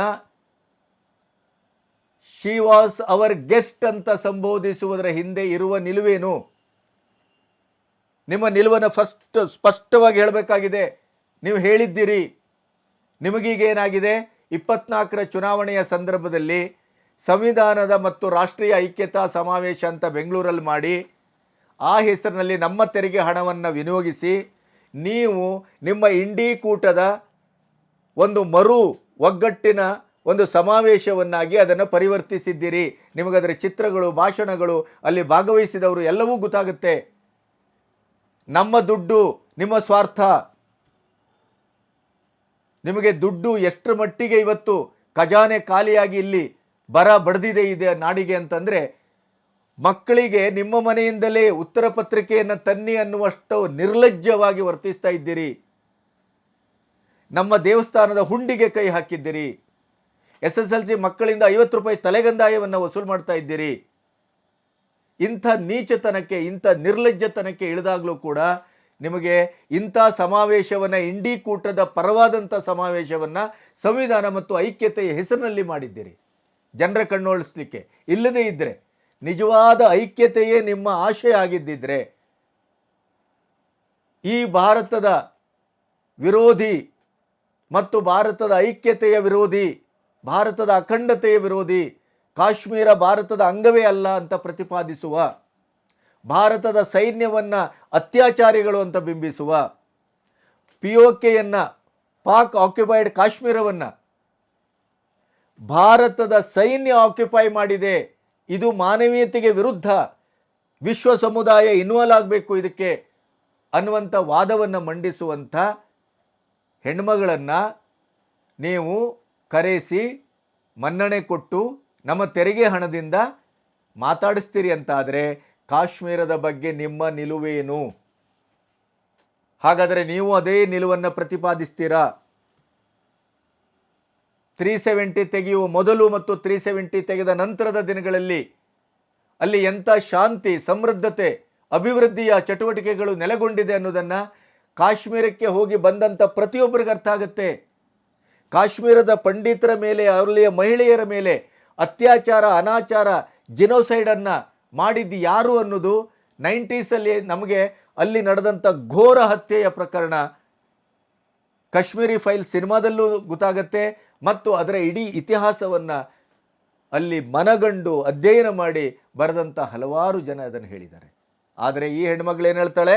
ಶಿ ವಾಸ್ ಅವರ್ ಗೆಸ್ಟ್ ಅಂತ ಸಂಬೋಧಿಸುವುದರ ಹಿಂದೆ ಇರುವ ನಿಲುವೇನು? ನಿಮ್ಮ ನಿಲುವನ್ನು ಫಸ್ಟ್ ಸ್ಪಷ್ಟವಾಗಿ ಹೇಳಬೇಕಾಗಿದೆ. ನೀವು ಹೇಳಿದ್ದೀರಿ. ನಿಮಗೀಗ ಏನಾಗಿದೆ? ಇಪ್ಪತ್ನಾಲ್ಕರ ಚುನಾವಣೆಯ ಸಂದರ್ಭದಲ್ಲಿ ಸಂವಿಧಾನದ ಮತ್ತು ರಾಷ್ಟ್ರೀಯ ಐಕ್ಯತಾ ಸಮಾವೇಶ ಅಂತ ಬೆಂಗಳೂರಲ್ಲಿ ಮಾಡಿ ಆ ಹೆಸರಿನಲ್ಲಿ ನಮ್ಮ ತೆರಿಗೆ ಹಣವನ್ನು ವಿನಿಯೋಗಿಸಿ ನೀವು ನಿಮ್ಮ ಇಂಡಿ ಕೂಟದ ಒಂದು ಮರು ಒಗ್ಗಟ್ಟಿನ ಒಂದು ಸಮಾವೇಶವನ್ನಾಗಿ ಅದನ್ನು ಪರಿವರ್ತಿಸಿದ್ದೀರಿ. ನಿಮಗದರ ಚಿತ್ರಗಳು, ಭಾಷಣಗಳು ಅಲ್ಲಿ ಭಾಗವಹಿಸಿದವರು ಎಲ್ಲವೂ ಗೊತ್ತಾಗುತ್ತೆ. ನಮ್ಮ ದುಡ್ಡು, ನಿಮ್ಮ ಸ್ವಾರ್ಥ. ನಿಮಗೆ ದುಡ್ಡು ಎಷ್ಟರ ಮಟ್ಟಿಗೆ ಇವತ್ತು ಖಜಾನೆ ಖಾಲಿಯಾಗಿ ಇಲ್ಲಿ ಬರ ಬಡ್ದಿದೆ ಇದೆ ನಾಡಿಗೆ ಅಂತಂದರೆ ಮಕ್ಕಳಿಗೆ ನಿಮ್ಮ ಮನೆಯಿಂದಲೇ ಉತ್ತರ ಪತ್ರಿಕೆಯನ್ನು ತನ್ನಿ ಅನ್ನುವಷ್ಟು ನಿರ್ಲಜ್ಜವಾಗಿ ವರ್ತಿಸ್ತಾ ಇದ್ದೀರಿ. ನಮ್ಮ ದೇವಸ್ಥಾನದ ಹುಂಡಿಗೆ ಕೈ ಹಾಕಿದ್ದೀರಿ. ಎಸ್ ಎಸ್ ಎಲ್ ಸಿ ಮಕ್ಕಳಿಂದ ಐವತ್ತು ರೂಪಾಯಿ ತಲೆಗಂದಾಯವನ್ನು ವಸೂಲು ಮಾಡ್ತಾ ಇದ್ದೀರಿ. ಇಂಥ ನೀಚತನಕ್ಕೆ, ಇಂಥ ನಿರ್ಲಜ್ಜತನಕ್ಕೆ ಇಳಿದಾಗಲೂ ಕೂಡ ನಿಮಗೆ ಇಂಥ ಸಮಾವೇಶವನ್ನು ಇಂಡಿ ಕೂಟದ ಪರವಾದಂಥ ಸಮಾವೇಶವನ್ನು ಸಂವಿಧಾನ ಮತ್ತು ಐಕ್ಯತೆಯ ಹೆಸರಿನಲ್ಲಿ ಮಾಡಿದ್ದೀರಿ. ಜನರ ಕಣ್ಣೋಳಿಸ್ಲಿಕ್ಕೆ. ಇಲ್ಲದೇ ಇದ್ದರೆ ನಿಜವಾದ ಐಕ್ಯತೆಯೇ ನಿಮ್ಮ ಆಶಯ ಆಗಿದ್ದಿದ್ರೆ, ಈ ಭಾರತದ ವಿರೋಧಿ ಮತ್ತು ಭಾರತದ ಐಕ್ಯತೆಯ ವಿರೋಧಿ, ಭಾರತದ ಅಖಂಡತೆಯ ವಿರೋಧಿ, ಕಾಶ್ಮೀರ ಭಾರತದ ಅಂಗವೇ ಅಲ್ಲ ಅಂತ ಪ್ರತಿಪಾದಿಸುವ ಭಾರತದ ಸೈನ್ಯವನ್ನು ಅತ್ಯಾಚಾರಿಗಳು ಅಂತ ಬಿಂಬಿಸುವ ಪಿ ಒ ಕೆಯನ್ನು ಪಾಕ್ ಆಕ್ಯುಪೈಡ್ ಕಾಶ್ಮೀರವನ್ನು ಭಾರತದ ಸೈನ್ಯ ಆಕ್ಯುಪೈ ಮಾಡಿದೆ. ಇದು ಮಾನವೀಯತೆಗೆ ವಿರುದ್ಧ ವಿಶ್ವ ಸಮುದಾಯ ಇನ್ವಾಲ್ವ್ ಆಗಬೇಕು ಇದಕ್ಕೆ ಅನ್ನುವಂಥ ವಾದವನ್ನು ಮಂಡಿಸುವಂಥ ಹೆಣ್ಮಗಳನ್ನು ನೀವು ಕರೆಸಿ, ಮನ್ನಣೆ ಕೊಟ್ಟು ನಮ್ಮ ತೆರಿಗೆ ಹಣದಿಂದ ಮಾತಾಡಿಸ್ತೀರಿ ಅಂತಾದರೆ ಕಾಶ್ಮೀರದ ಬಗ್ಗೆ ನಿಮ್ಮ ನಿಲುವೇನು? ಹಾಗಾದರೆ ನೀವು ಅದೇ ನಿಲುವನ್ನು ಪ್ರತಿಪಾದಿಸ್ತೀರಾ? ತ್ರೀ ಸೆವೆಂಟಿ ತೆಗೆಯುವ ಮೊದಲು ಮತ್ತು ತ್ರೀ ಸೆವೆಂಟಿ ತೆಗೆದ ನಂತರದ ದಿನಗಳಲ್ಲಿ ಅಲ್ಲಿ ಎಂಥ ಶಾಂತಿ, ಸಮೃದ್ಧತೆ, ಅಭಿವೃದ್ಧಿಯ ಚಟುವಟಿಕೆಗಳು ನೆಲೆಗೊಂಡಿದೆ ಅನ್ನೋದನ್ನು ಕಾಶ್ಮೀರಕ್ಕೆ ಹೋಗಿ ಬಂದಂಥ ಪ್ರತಿಯೊಬ್ಬರಿಗೆ ಅರ್ಥ ಆಗುತ್ತೆ. ಕಾಶ್ಮೀರದ ಪಂಡಿತರ ಮೇಲೆ ಅಲ್ಲಿಯ ಮಹಿಳೆಯರ ಮೇಲೆ ಅತ್ಯಾಚಾರ, ಅನಾಚಾರ ಜಿನೋಸೈಡನ್ನು ಮಾಡಿದ್ದು ಯಾರು ಅನ್ನೋದು ನೈಂಟೀಸಲ್ಲಿ ನಮಗೆ ಅಲ್ಲಿ ನಡೆದಂಥ ಘೋರ ಹತ್ಯೆಯ ಪ್ರಕರಣ ಕಾಶ್ಮೀರಿ ಫೈಲ್ ಸಿನಿಮಾದಲ್ಲೂ ಗೊತ್ತಾಗತ್ತೆ ಮತ್ತು ಅದರ ಇಡೀ ಇತಿಹಾಸವನ್ನು ಅಲ್ಲಿ ಮನಗಂಡು ಅಧ್ಯಯನ ಮಾಡಿ ಬರೆದಂಥ ಹಲವಾರು ಜನ ಅದನ್ನು ಹೇಳಿದ್ದಾರೆ. ಆದರೆ ಈ ಹೆಣ್ಮಗಳು ಏನು ಹೇಳ್ತಾಳೆ?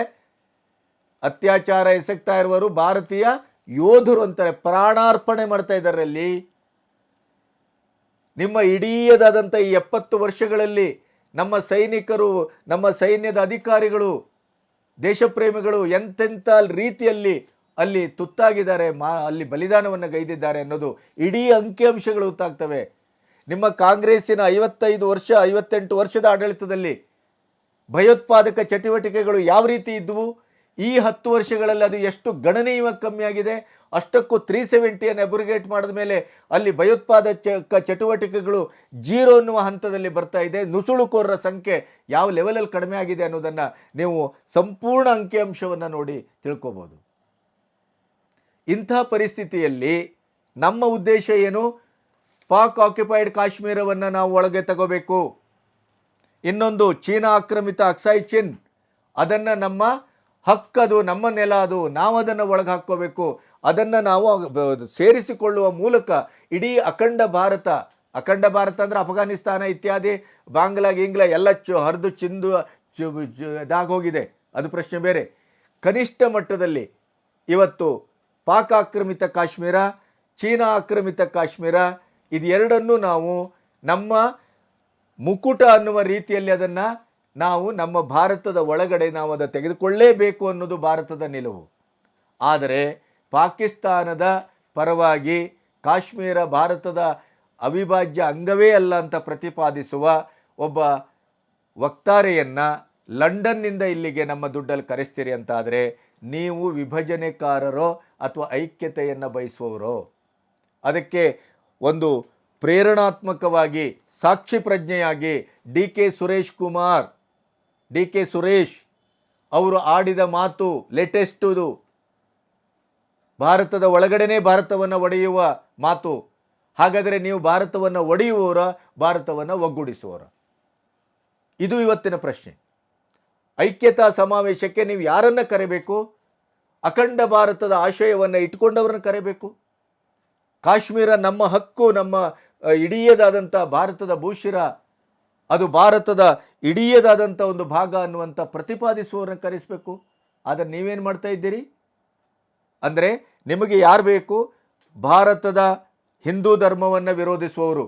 ಅತ್ಯಾಚಾರ ಎಸಗ್ತಾ ಇರುವರು ಭಾರತೀಯ ಯೋಧರು ಅಂತಾರೆ, ಪ್ರಾಣಾರ್ಪಣೆ ಮಾಡ್ತಾ ಇದ್ದಾರೆ ಅಲ್ಲಿ. ನಿಮ್ಮ ಇಡೀಯದಾದಂಥ ಈ ಎಪ್ಪತ್ತು ವರ್ಷಗಳಲ್ಲಿ ನಮ್ಮ ಸೈನಿಕರು, ನಮ್ಮ ಸೈನ್ಯದ ಅಧಿಕಾರಿಗಳು, ದೇಶಪ್ರೇಮಿಗಳು ಎಂತೆಂಥ ರೀತಿಯಲ್ಲಿ ಅಲ್ಲಿ ತುತ್ತಾಗಿದ್ದಾರೆ, ಮಾ, ಅಲ್ಲಿ ಬಲಿದಾನವನ್ನು ಗೈದಿದ್ದಾರೆ ಅನ್ನೋದು ಇಡೀ ಅಂಕಿಅಂಶಗಳು ಗೊತ್ತಾಗ್ತವೆ. ನಿಮ್ಮ ಕಾಂಗ್ರೆಸ್ಸಿನ ಐವತ್ತೈದು ವರ್ಷ, ಐವತ್ತೆಂಟು ವರ್ಷದ ಆಡಳಿತದಲ್ಲಿ ಭಯೋತ್ಪಾದಕ ಚಟುವಟಿಕೆಗಳು ಯಾವ ರೀತಿ ಇದ್ದವು? ಈ ಹತ್ತು ವರ್ಷಗಳಲ್ಲಿ ಅದು ಎಷ್ಟು ಗಣನೀಯವಾಗಿ ಕಮ್ಮಿಯಾಗಿದೆ, ಅಷ್ಟಕ್ಕೂ ತ್ರೀ ಸೆವೆಂಟಿಯನ್ನು ಎಬ್ರಿಗೇಟ್ ಮಾಡಿದ ಮೇಲೆ ಅಲ್ಲಿ ಭಯೋತ್ಪಾದಕ ಚಟುವಟಿಕೆಗಳು ಜೀರೋ ಅನ್ನುವ ಹಂತದಲ್ಲಿ ಬರ್ತಾ ಇದೆ. ನುಸುಳುಕೋರರ ಸಂಖ್ಯೆ ಯಾವ ಲೆವೆಲಲ್ಲಿ ಕಡಿಮೆ ಆಗಿದೆ ಅನ್ನೋದನ್ನು ನೀವು ಸಂಪೂರ್ಣ ಅಂಕಿಅಂಶವನ್ನು ನೋಡಿ ತಿಳ್ಕೋಬೋದು. ಇಂಥ ಪರಿಸ್ಥಿತಿಯಲ್ಲಿ ನಮ್ಮ ಉದ್ದೇಶ ಏನು? ಪಾಕ್ ಆಕ್ಯುಪೈಡ್ ಕಾಶ್ಮೀರವನ್ನು ನಾವು ಒಳಗೆ ತಗೋಬೇಕು. ಇನ್ನೊಂದು ಚೀನಾ ಆಕ್ರಮಿತ ಅಕ್ಸಾಯ್ ಚಿನ್, ಅದನ್ನು ನಮ್ಮ ಹಕ್ಕದು ನಮ್ಮ ನೆಲ ಅದು ನಾವು ಅದನ್ನು ಒಳಗೆ ಹಾಕ್ಕೋಬೇಕು ಅದನ್ನು ನಾವು ಸೇರಿಸಿಕೊಳ್ಳುವ ಮೂಲಕ ಇಡೀ ಅಖಂಡ ಭಾರತ ಅಖಂಡ ಭಾರತ ಅಂದರೆ ಅಫ್ಘಾನಿಸ್ತಾನ ಇತ್ಯಾದಿ, ಬಾಂಗ್ಲಾ, ಗಿಂಗ್ಲಾ ಎಲ್ಲ ಚು ಹರಿದು ಚಿಂದು ಚು ಇದಾಗೋಗಿದೆ. ಅದು ಪ್ರಶ್ನೆ ಬೇರೆ. ಕನಿಷ್ಠ ಮಟ್ಟದಲ್ಲಿ ಇವತ್ತು ಪಾಕ್ ಆಕ್ರಮಿತ ಕಾಶ್ಮೀರ, ಚೀನಾ ಆಕ್ರಮಿತ ಕಾಶ್ಮೀರ ಇದೆರಡನ್ನೂ ನಾವು ನಮ್ಮ ಮುಕುಟ ಅನ್ನುವ ರೀತಿಯಲ್ಲಿ ಅದನ್ನು ನಾವು ನಮ್ಮ ಭಾರತದ ಒಳಗಡೆ ನಾವು ಅದನ್ನು ತೆಗೆದುಕೊಳ್ಳೇಬೇಕು ಅನ್ನೋದು ಭಾರತದ ನಿಲುವು. ಆದರೆ ಪಾಕಿಸ್ತಾನದ ಪರವಾಗಿ ಕಾಶ್ಮೀರ ಭಾರತದ ಅವಿಭಾಜ್ಯ ಅಂಗವೇ ಅಲ್ಲ ಅಂತ ಪ್ರತಿಪಾದಿಸುವ ಒಬ್ಬ ವಕ್ತಾರೆಯನ್ನು ಲಂಡನ್ನಿಂದ ಇಲ್ಲಿಗೆ ನಮ್ಮ ದುಡ್ಡಲ್ಲಿ ಕರೆಸ್ತೀರಿ ಅಂತಾದರೆ ನೀವು ವಿಭಜನೆಕಾರರೋ ಅಥವಾ ಐಕ್ಯತೆಯನ್ನು ಬಯಸುವವರೋ? ಅದಕ್ಕೆ ಒಂದು ಪ್ರೇರಣಾತ್ಮಕವಾಗಿ ಸಾಕ್ಷಿ ಪ್ರಜ್ಞೆಯಾಗಿ D K Suresh Kumar D K Suresh ಅವರು ಆಡಿದ ಮಾತು ಲೇಟೆಸ್ಟುದು ಭಾರತದ ಒಳಗಡೆನೇ ಭಾರತವನ್ನು ಒಡೆಯುವ ಮಾತು. ಹಾಗಾದರೆ ನೀವು ಭಾರತವನ್ನು ಒಡೆಯುವವರ, ಭಾರತವನ್ನು ಒಗ್ಗೂಡಿಸುವವರ? ಇದು ಇವತ್ತಿನ ಪ್ರಶ್ನೆ. ಐಕ್ಯತಾ ಸಮಾವೇಶಕ್ಕೆ ನೀವು ಯಾರನ್ನು ಕರೆಬೇಕು? ಅಖಂಡ ಭಾರತದ ಆಶಯವನ್ನು ಇಟ್ಕೊಂಡವ್ರನ್ನ ಕರೆಬೇಕು? ಕಾಶ್ಮೀರ ನಮ್ಮ ಹಕ್ಕು, ನಮ್ಮ ಇಡೀದಾದಂಥ ಭಾರತದ ಭೂಶಿರ, ಅದು ಭಾರತದ ಇಡೀಯದಾದಂಥ ಒಂದು ಭಾಗ ಅನ್ನುವಂಥ ಪ್ರತಿಪಾದಿಸುವವರನ್ನು ಕರೆಸಬೇಕು. ಆದರೆ ನೀವೇನು ಮಾಡ್ತಾ ಇದ್ದೀರಿ? ಅಂದರೆ ನಿಮಗೆ ಯಾರು ಬೇಕು? ಭಾರತದ ಹಿಂದೂ ಧರ್ಮವನ್ನು ವಿರೋಧಿಸುವವರು,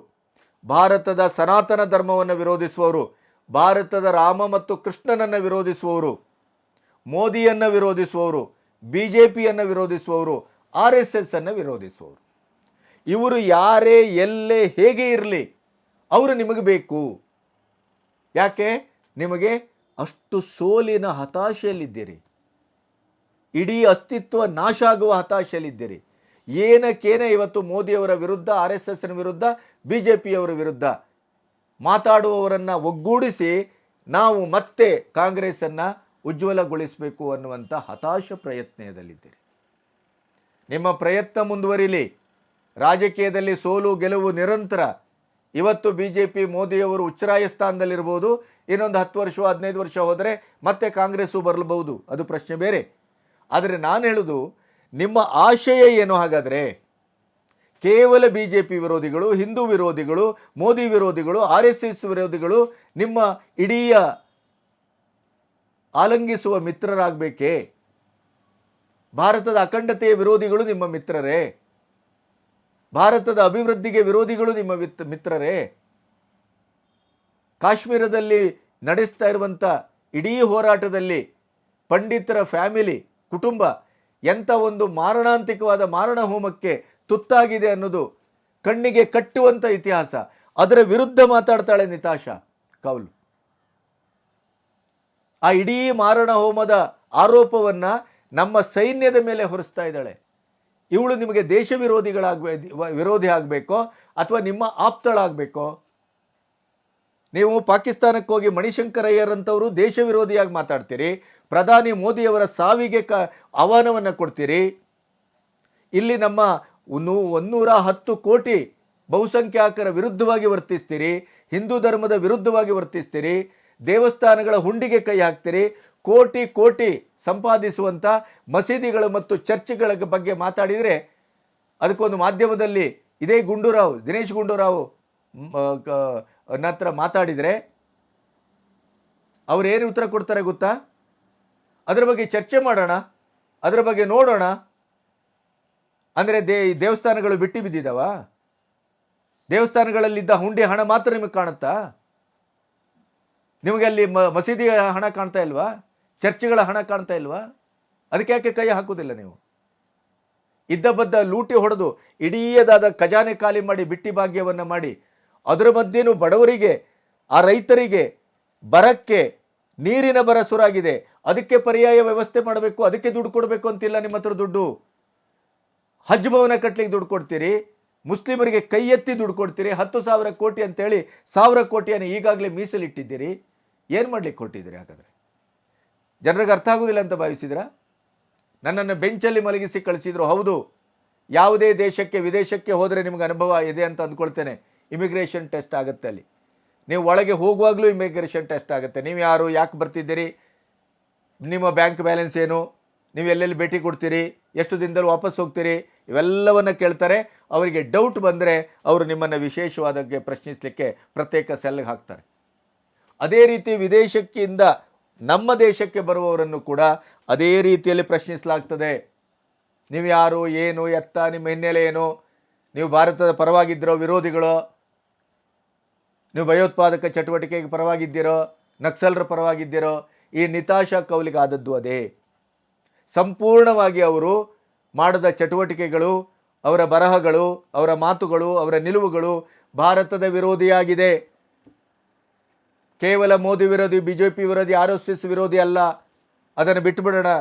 ಭಾರತದ ಸನಾತನ ಧರ್ಮವನ್ನು ವಿರೋಧಿಸುವವರು, ಭಾರತದ ರಾಮ ಮತ್ತು ಕೃಷ್ಣನನ್ನು ವಿರೋಧಿಸುವವರು, ಮೋದಿಯನ್ನು ವಿರೋಧಿಸುವವರು ಬಿ ಜೆ ಪಿಯನ್ನು ವಿರೋಧಿಸುವವರು, ಆರ್ ಎಸ್ ಎಸ್ಸನ್ನು ವಿರೋಧಿಸುವವರು. ಇವರು ಯಾರೇ ಎಲ್ಲೇ ಹೇಗೆ ಇರಲಿ, ಅವರು ನಿಮಗೆ ಬೇಕು. ಯಾಕೆ? ನಿಮಗೆ ಅಷ್ಟು ಸೋಲಿನ ಹತಾಶೆಯಲ್ಲಿದ್ದೀರಿ. ಇಡೀ ಅಸ್ತಿತ್ವ ನಾಶ ಆಗುವ ಹತಾಶೆಯಲ್ಲಿದ್ದೀರಿ. ಏನಕ್ಕೇನೆ ಇವತ್ತು ಮೋದಿಯವರ ವಿರುದ್ಧ, ಆರ್ ಎಸ್ ಎಸ್ನ ವಿರುದ್ಧ ಬಿ ಜೆ ಪಿಯವರ ವಿರುದ್ಧ ಮಾತಾಡುವವರನ್ನು ಒಗ್ಗೂಡಿಸಿ ನಾವು ಮತ್ತೆ ಕಾಂಗ್ರೆಸ್ಸನ್ನು ಉಜ್ವಲಗೊಳಿಸಬೇಕು ಅನ್ನುವಂಥ ಹತಾಶ ಪ್ರಯತ್ನದಲ್ಲಿದ್ದೀರಿ. ನಿಮ್ಮ ಪ್ರಯತ್ನ ಮುಂದುವರಿಲಿ. ರಾಜಕೀಯದಲ್ಲಿ ಸೋಲು ಗೆಲುವು ನಿರಂತರ. ಇವತ್ತು ಬಿ ಜೆ ಪಿ ಮೋದಿಯವರು ಉಚ್ಚರಾಯ ಸ್ಥಾನದಲ್ಲಿರ್ಬೋದು ಇನ್ನೊಂದು ಹತ್ತು ವರ್ಷ ಹದಿನೈದು ವರ್ಷ ಹೋದರೆ ಮತ್ತೆ ಕಾಂಗ್ರೆಸ್ಸು ಬರಲಬಹುದು? ಅದು ಪ್ರಶ್ನೆ ಬೇರೆ. ಆದರೆ ನಾನು ಹೇಳೋದು, ನಿಮ್ಮ ಆಶಯ ಏನು ಹಾಗಾದರೆ? ಕೇವಲ ಬಿ ಜೆ ಪಿ ವಿರೋಧಿಗಳು, ಹಿಂದೂ ವಿರೋಧಿಗಳು, ಮೋದಿ ವಿರೋಧಿಗಳು, ಆರ್ ಎಸ್ ಎಸ್ ವಿರೋಧಿಗಳು ನಿಮ್ಮ ಇಡೀ ಆಲಂಗಿಸುವ ಮಿತ್ರರಾಗಬೇಕೇ? ಭಾರತದ ಅಖಂಡತೆಯ ವಿರೋಧಿಗಳು ನಿಮ್ಮ ಮಿತ್ರರೇ? ಭಾರತದ ಅಭಿವೃದ್ಧಿಗೆ ವಿರೋಧಿಗಳು ನಿಮ್ಮ ವಿತ್ ಮಿತ್ರರೇ. ಕಾಶ್ಮೀರದಲ್ಲಿ ನಡೆಸ್ತಾ ಇರುವಂಥ ಇಡೀ ಹೋರಾಟದಲ್ಲಿ ಪಂಡಿತರ ಫ್ಯಾಮಿಲಿ, ಕುಟುಂಬ ಎಂಥ ಒಂದು ಮಾರಣಾಂತಿಕವಾದ ಮಾರಣ ಹೋಮಕ್ಕೆ ತುತ್ತಾಗಿದೆ ಅನ್ನೋದು ಕಣ್ಣಿಗೆ ಕಟ್ಟುವಂಥ ಇತಿಹಾಸ. ಅದರ ವಿರುದ್ಧ ಮಾತಾಡ್ತಾಳೆ ನಿತಾಶಾ ಕೌಲ್. ಆ ಇಡೀ ಮಾರಣ ಹೋಮದ ಆರೋಪವನ್ನು ನಮ್ಮ ಸೈನ್ಯದ ಮೇಲೆ ಹೊರಿಸ್ತಾ ಇದ್ದಾಳೆ. ಇವಳು ನಿಮಗೆ ದೇಶ ವಿರೋಧಿಗಳಾಗಬೇ, ವಿರೋಧಿ ಆಗಬೇಕೋ ಅಥವಾ ನಿಮ್ಮ ಆಪ್ತಳಾಗಬೇಕೋ? ನೀವು ಪಾಕಿಸ್ತಾನಕ್ಕೆ ಹೋಗಿ ಮಣಿಶಂಕರಯ್ಯರಂಥವರು ದೇಶ ವಿರೋಧಿಯಾಗಿ ಮಾತಾಡ್ತೀರಿ, ಪ್ರಧಾನಿ ಮೋದಿಯವರ ಸಾವಿಗೆ ಕ, ಆಹ್ವಾನವನ್ನು ಕೊಡ್ತೀರಿ. ಇಲ್ಲಿ ನಮ್ಮ ನೂ, ಒಂದೂರ ಹತ್ತು ಕೋಟಿ ಬಹುಸಂಖ್ಯಾತರ ವಿರುದ್ಧವಾಗಿ ವರ್ತಿಸ್ತೀರಿ, ಹಿಂದೂ ಧರ್ಮದ ವಿರುದ್ಧವಾಗಿ ವರ್ತಿಸ್ತೀರಿ, ದೇವಸ್ಥಾನಗಳ ಹುಂಡಿಗೆ ಕೈ ಹಾಕ್ತೀರಿ ಕೋಟಿ ಕೋಟಿ ಸಂಪಾದಿಸುವಂಥ ಮಸೀದಿಗಳು ಮತ್ತು ಚರ್ಚ್ಗಳ ಬಗ್ಗೆ ಮಾತಾಡಿದರೆ ಅದಕ್ಕೊಂದು ಮಾಧ್ಯಮದಲ್ಲಿ ಇದೇ ಗುಂಡೂರಾವ್, ದಿನೇಶ್ ಗುಂಡೂರಾವ್ ನತ್ರ ಮಾತಾಡಿದರೆ ಅವ್ರು ಏನು ಉತ್ತರ ಕೊಡ್ತಾರೆ ಗೊತ್ತಾ? ಅದರ ಬಗ್ಗೆ ಚರ್ಚೆ ಮಾಡೋಣ, ಅದರ ಬಗ್ಗೆ ನೋಡೋಣ. ಅಂದರೆ ದೇ, ದೇವಸ್ಥಾನಗಳು ಬಿಟ್ಟು ಬಿದ್ದಿದ್ದಾವ ದೇವಸ್ಥಾನಗಳಲ್ಲಿದ್ದ ಹುಂಡಿ ಹಣ ಮಾತ್ರ ನಿಮಗೆ ಕಾಣುತ್ತಾ? ನಿಮಗೆ ಅಲ್ಲಿ ಮಸೀದಿಯ ಹಣ ಕಾಣ್ತಾ ಇಲ್ವಾ? ಚರ್ಚ್ಗಳ ಹಣ ಕಾಣ್ತಾ ಇಲ್ವಾ? ಅದಕ್ಕೆ ಯಾಕೆ ಕೈ ಹಾಕೋದಿಲ್ಲ ನೀವು? ಇದ್ದ ಬದ್ದ ಲೂಟಿ ಹೊಡೆದು ಇಡೀಯದಾದ ಖಜಾನೆ ಖಾಲಿ ಮಾಡಿ ಬಿಟ್ಟಿ ಭಾಗ್ಯವನ್ನು ಮಾಡಿ, ಅದರ ಮಧ್ಯೆನೂ ಬಡವರಿಗೆ, ಆ ರೈತರಿಗೆ ಬರಕ್ಕೆ ನೀರಿನ ಬರ ಸುರಾಗಿದೆ. ಅದಕ್ಕೆ ಪರ್ಯಾಯ ವ್ಯವಸ್ಥೆ ಮಾಡಬೇಕು, ಅದಕ್ಕೆ ದುಡ್ಡು ಕೊಡಬೇಕು ಅಂತಿಲ್ಲ ನಿಮ್ಮ ಹತ್ರ ದುಡ್ಡು. ಹಜ್ ಭವನ ಕಟ್ಲಿಕ್ಕೆ ದುಡ್ಡು ಕೊಡ್ತೀರಿ, ಮುಸ್ಲಿಮರಿಗೆ ಕೈ ಎತ್ತಿ ದುಡ್ಡು ಕೊಡ್ತೀರಿ, ಹತ್ತು ಸಾವಿರ ಕೋಟಿ ಅಂತೇಳಿ ಸಾವಿರ ಕೋಟಿಯನ್ನು ಈಗಾಗಲೇ ಮೀಸಲಿಟ್ಟಿದ್ದೀರಿ. ಏನು ಮಾಡ್ಲಿಕ್ಕೆ ಕೊಟ್ಟಿದ್ದೀರಿ ಹಾಗಾದರೆ? ಜನರಿಗೆ ಅರ್ಥ ಆಗೋದಿಲ್ಲ ಅಂತ ಭಾವಿಸಿದ್ರ? ನನ್ನನ್ನು ಬೆಂಚಲ್ಲಿ ಮಲಗಿಸಿ ಕಳಿಸಿದ್ರು, ಹೌದು. ಯಾವುದೇ ದೇಶಕ್ಕೆ, ವಿದೇಶಕ್ಕೆ ಹೋದರೆ ನಿಮಗೆ ಅನುಭವ ಇದೆ ಅಂತ ಅಂದ್ಕೊಳ್ತೇನೆ. ಇಮಿಗ್ರೇಷನ್ ಟೆಸ್ಟ್ ಆಗುತ್ತೆ ಅಲ್ಲಿ. ನೀವು ಒಳಗೆ ಹೋಗುವಾಗಲೂ ಇಮಿಗ್ರೇಷನ್ ಟೆಸ್ಟ್ ಆಗುತ್ತೆ. ನೀವು ಯಾರು, ಯಾಕೆ ಬರ್ತಿದ್ದೀರಿ? ನಿಮ್ಮ ಬ್ಯಾಂಕ್ ಬ್ಯಾಲೆನ್ಸ್ ಏನು? ನೀವು ಎಲ್ಲೆಲ್ಲಿ ಭೇಟಿ ಕೊಡ್ತೀರಿ? ಎಷ್ಟು ದಿನದಲ್ಲಿ ವಾಪಸ್ ಹೋಗ್ತೀರಿ? ಇವೆಲ್ಲವನ್ನು ಕೇಳ್ತಾರೆ. ಅವರಿಗೆ ಡೌಟ್ ಬಂದರೆ ಅವರು ನಿಮ್ಮನ್ನು ವಿಶೇಷವಾದಕ್ಕೆ ಪ್ರಶ್ನಿಸಲಿಕ್ಕೆ ಪ್ರತ್ಯೇಕ ಸೆಲ್ಗೆ ಹಾಕ್ತಾರೆ. ಅದೇ ರೀತಿ ವಿದೇಶಕ್ಕಿಂದ ನಮ್ಮ ದೇಶಕ್ಕೆ ಬರುವವರನ್ನು ಕೂಡ ಅದೇ ರೀತಿಯಲ್ಲಿ ಪ್ರಶ್ನಿಸಲಾಗ್ತದೆ. ನೀವು ಯಾರು, ಏನು, ಎತ್ತ, ನಿಮ್ಮ ಹಿನ್ನೆಲೆ ಏನು, ನೀವು ಭಾರತದ ಪರವಾಗಿದ್ದೀರೋ, ವಿರೋಧಿಗಳು, ನೀವು ಭಯೋತ್ಪಾದಕ ಚಟುವಟಿಕೆಗೆ ಪರವಾಗಿದ್ದೀರೋ, ನಕ್ಸಲರ ಪರವಾಗಿದ್ದೀರೋ, ಈ ನಿತಾಶಾ ಕೌಲಿಗಾದದ್ದು ಅದೇ. ಸಂಪೂರ್ಣವಾಗಿ ಅವರು ಮಾಡಿದ ಚಟುವಟಿಕೆಗಳು, ಅವರ ಬರಹಗಳು, ಅವರ ಮಾತುಗಳು, ಅವರ ನಿಲುವುಗಳು ಭಾರತದ ವಿರೋಧಿಯಾಗಿದೆ. ಕೇವಲ ಮೋದಿ ವಿರೋಧಿ ಬಿ ಜೆ ಪಿ ವಿರೋಧಿ, ಆರ್ ಎಸ್ ಎಸ್ ವಿರೋಧಿ ಅಲ್ಲ. ಅದನ್ನು ಬಿಟ್ಟುಬಿಡೋಣ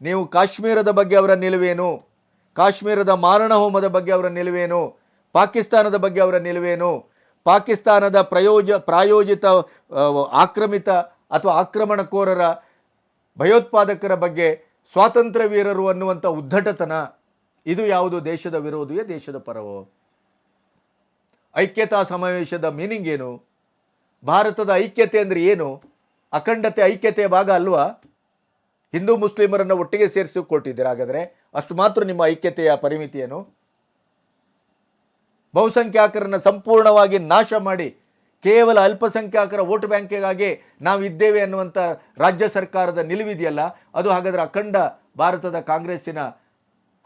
ನೀವು ಕಾಶ್ಮೀರದ ಬಗ್ಗೆ ಅವರ ನಿಲುವೇನು? ಕಾಶ್ಮೀರದ ಮಾರಣ ಹೋಮದ ಬಗ್ಗೆ ಅವರ ನಿಲುವೇನು? ಪಾಕಿಸ್ತಾನದ ಬಗ್ಗೆ ಅವರ ನಿಲುವೇನು? ಪಾಕಿಸ್ತಾನದ ಪ್ರಯೋಜ, ಪ್ರಾಯೋಜಿತ ಆಕ್ರಮಿತ ಅಥವಾ ಆಕ್ರಮಣಕೋರರ, ಭಯೋತ್ಪಾದಕರ ಬಗ್ಗೆ ಸ್ವಾತಂತ್ರ್ಯ ವೀರರು ಅನ್ನುವಂಥ ಉದ್ದಟತನ ಇದು ಯಾವುದು? ದೇಶದ ವಿರೋಧಿಯೇ ದೇಶದ ಪರವೋ? ಐಕ್ಯತಾ ಸಮಾವೇಶದ ಮೀನಿಂಗ್ ಏನು? ಭಾರತದ ಐಕ್ಯತೆ ಅಂದರೆ ಏನು? ಅಖಂಡತೆ, ಐಕ್ಯತೆಯ ಭಾಗ ಅಲ್ವಾ? ಹಿಂದೂ ಮುಸ್ಲಿಮರನ್ನು ಒಟ್ಟಿಗೆ ಸೇರಿಸಿ ಕೊಟ್ಟಿದ್ದೀರಾ? ಹಾಗಾದರೆ ಅಷ್ಟು ಮಾತ್ರ ನಿಮ್ಮ ಐಕ್ಯತೆಯ ಪರಿಮಿತಿಯೇನು? ಬಹುಸಂಖ್ಯಾತರನ್ನು ಸಂಪೂರ್ಣವಾಗಿ ನಾಶ ಮಾಡಿ ಕೇವಲ ಅಲ್ಪಸಂಖ್ಯಾತರ ವೋಟ್ ಬ್ಯಾಂಕಿಗಾಗಿ ನಾವು ಇದ್ದೇವೆ ಅನ್ನುವಂಥ ರಾಜ್ಯ ಸರ್ಕಾರದ ನಿಲುವಿದೆಯಲ್ಲ, ಅದು ಹಾಗಾದರೆ ಅಖಂಡ ಭಾರತದ ಕಾಂಗ್ರೆಸ್ಸಿನ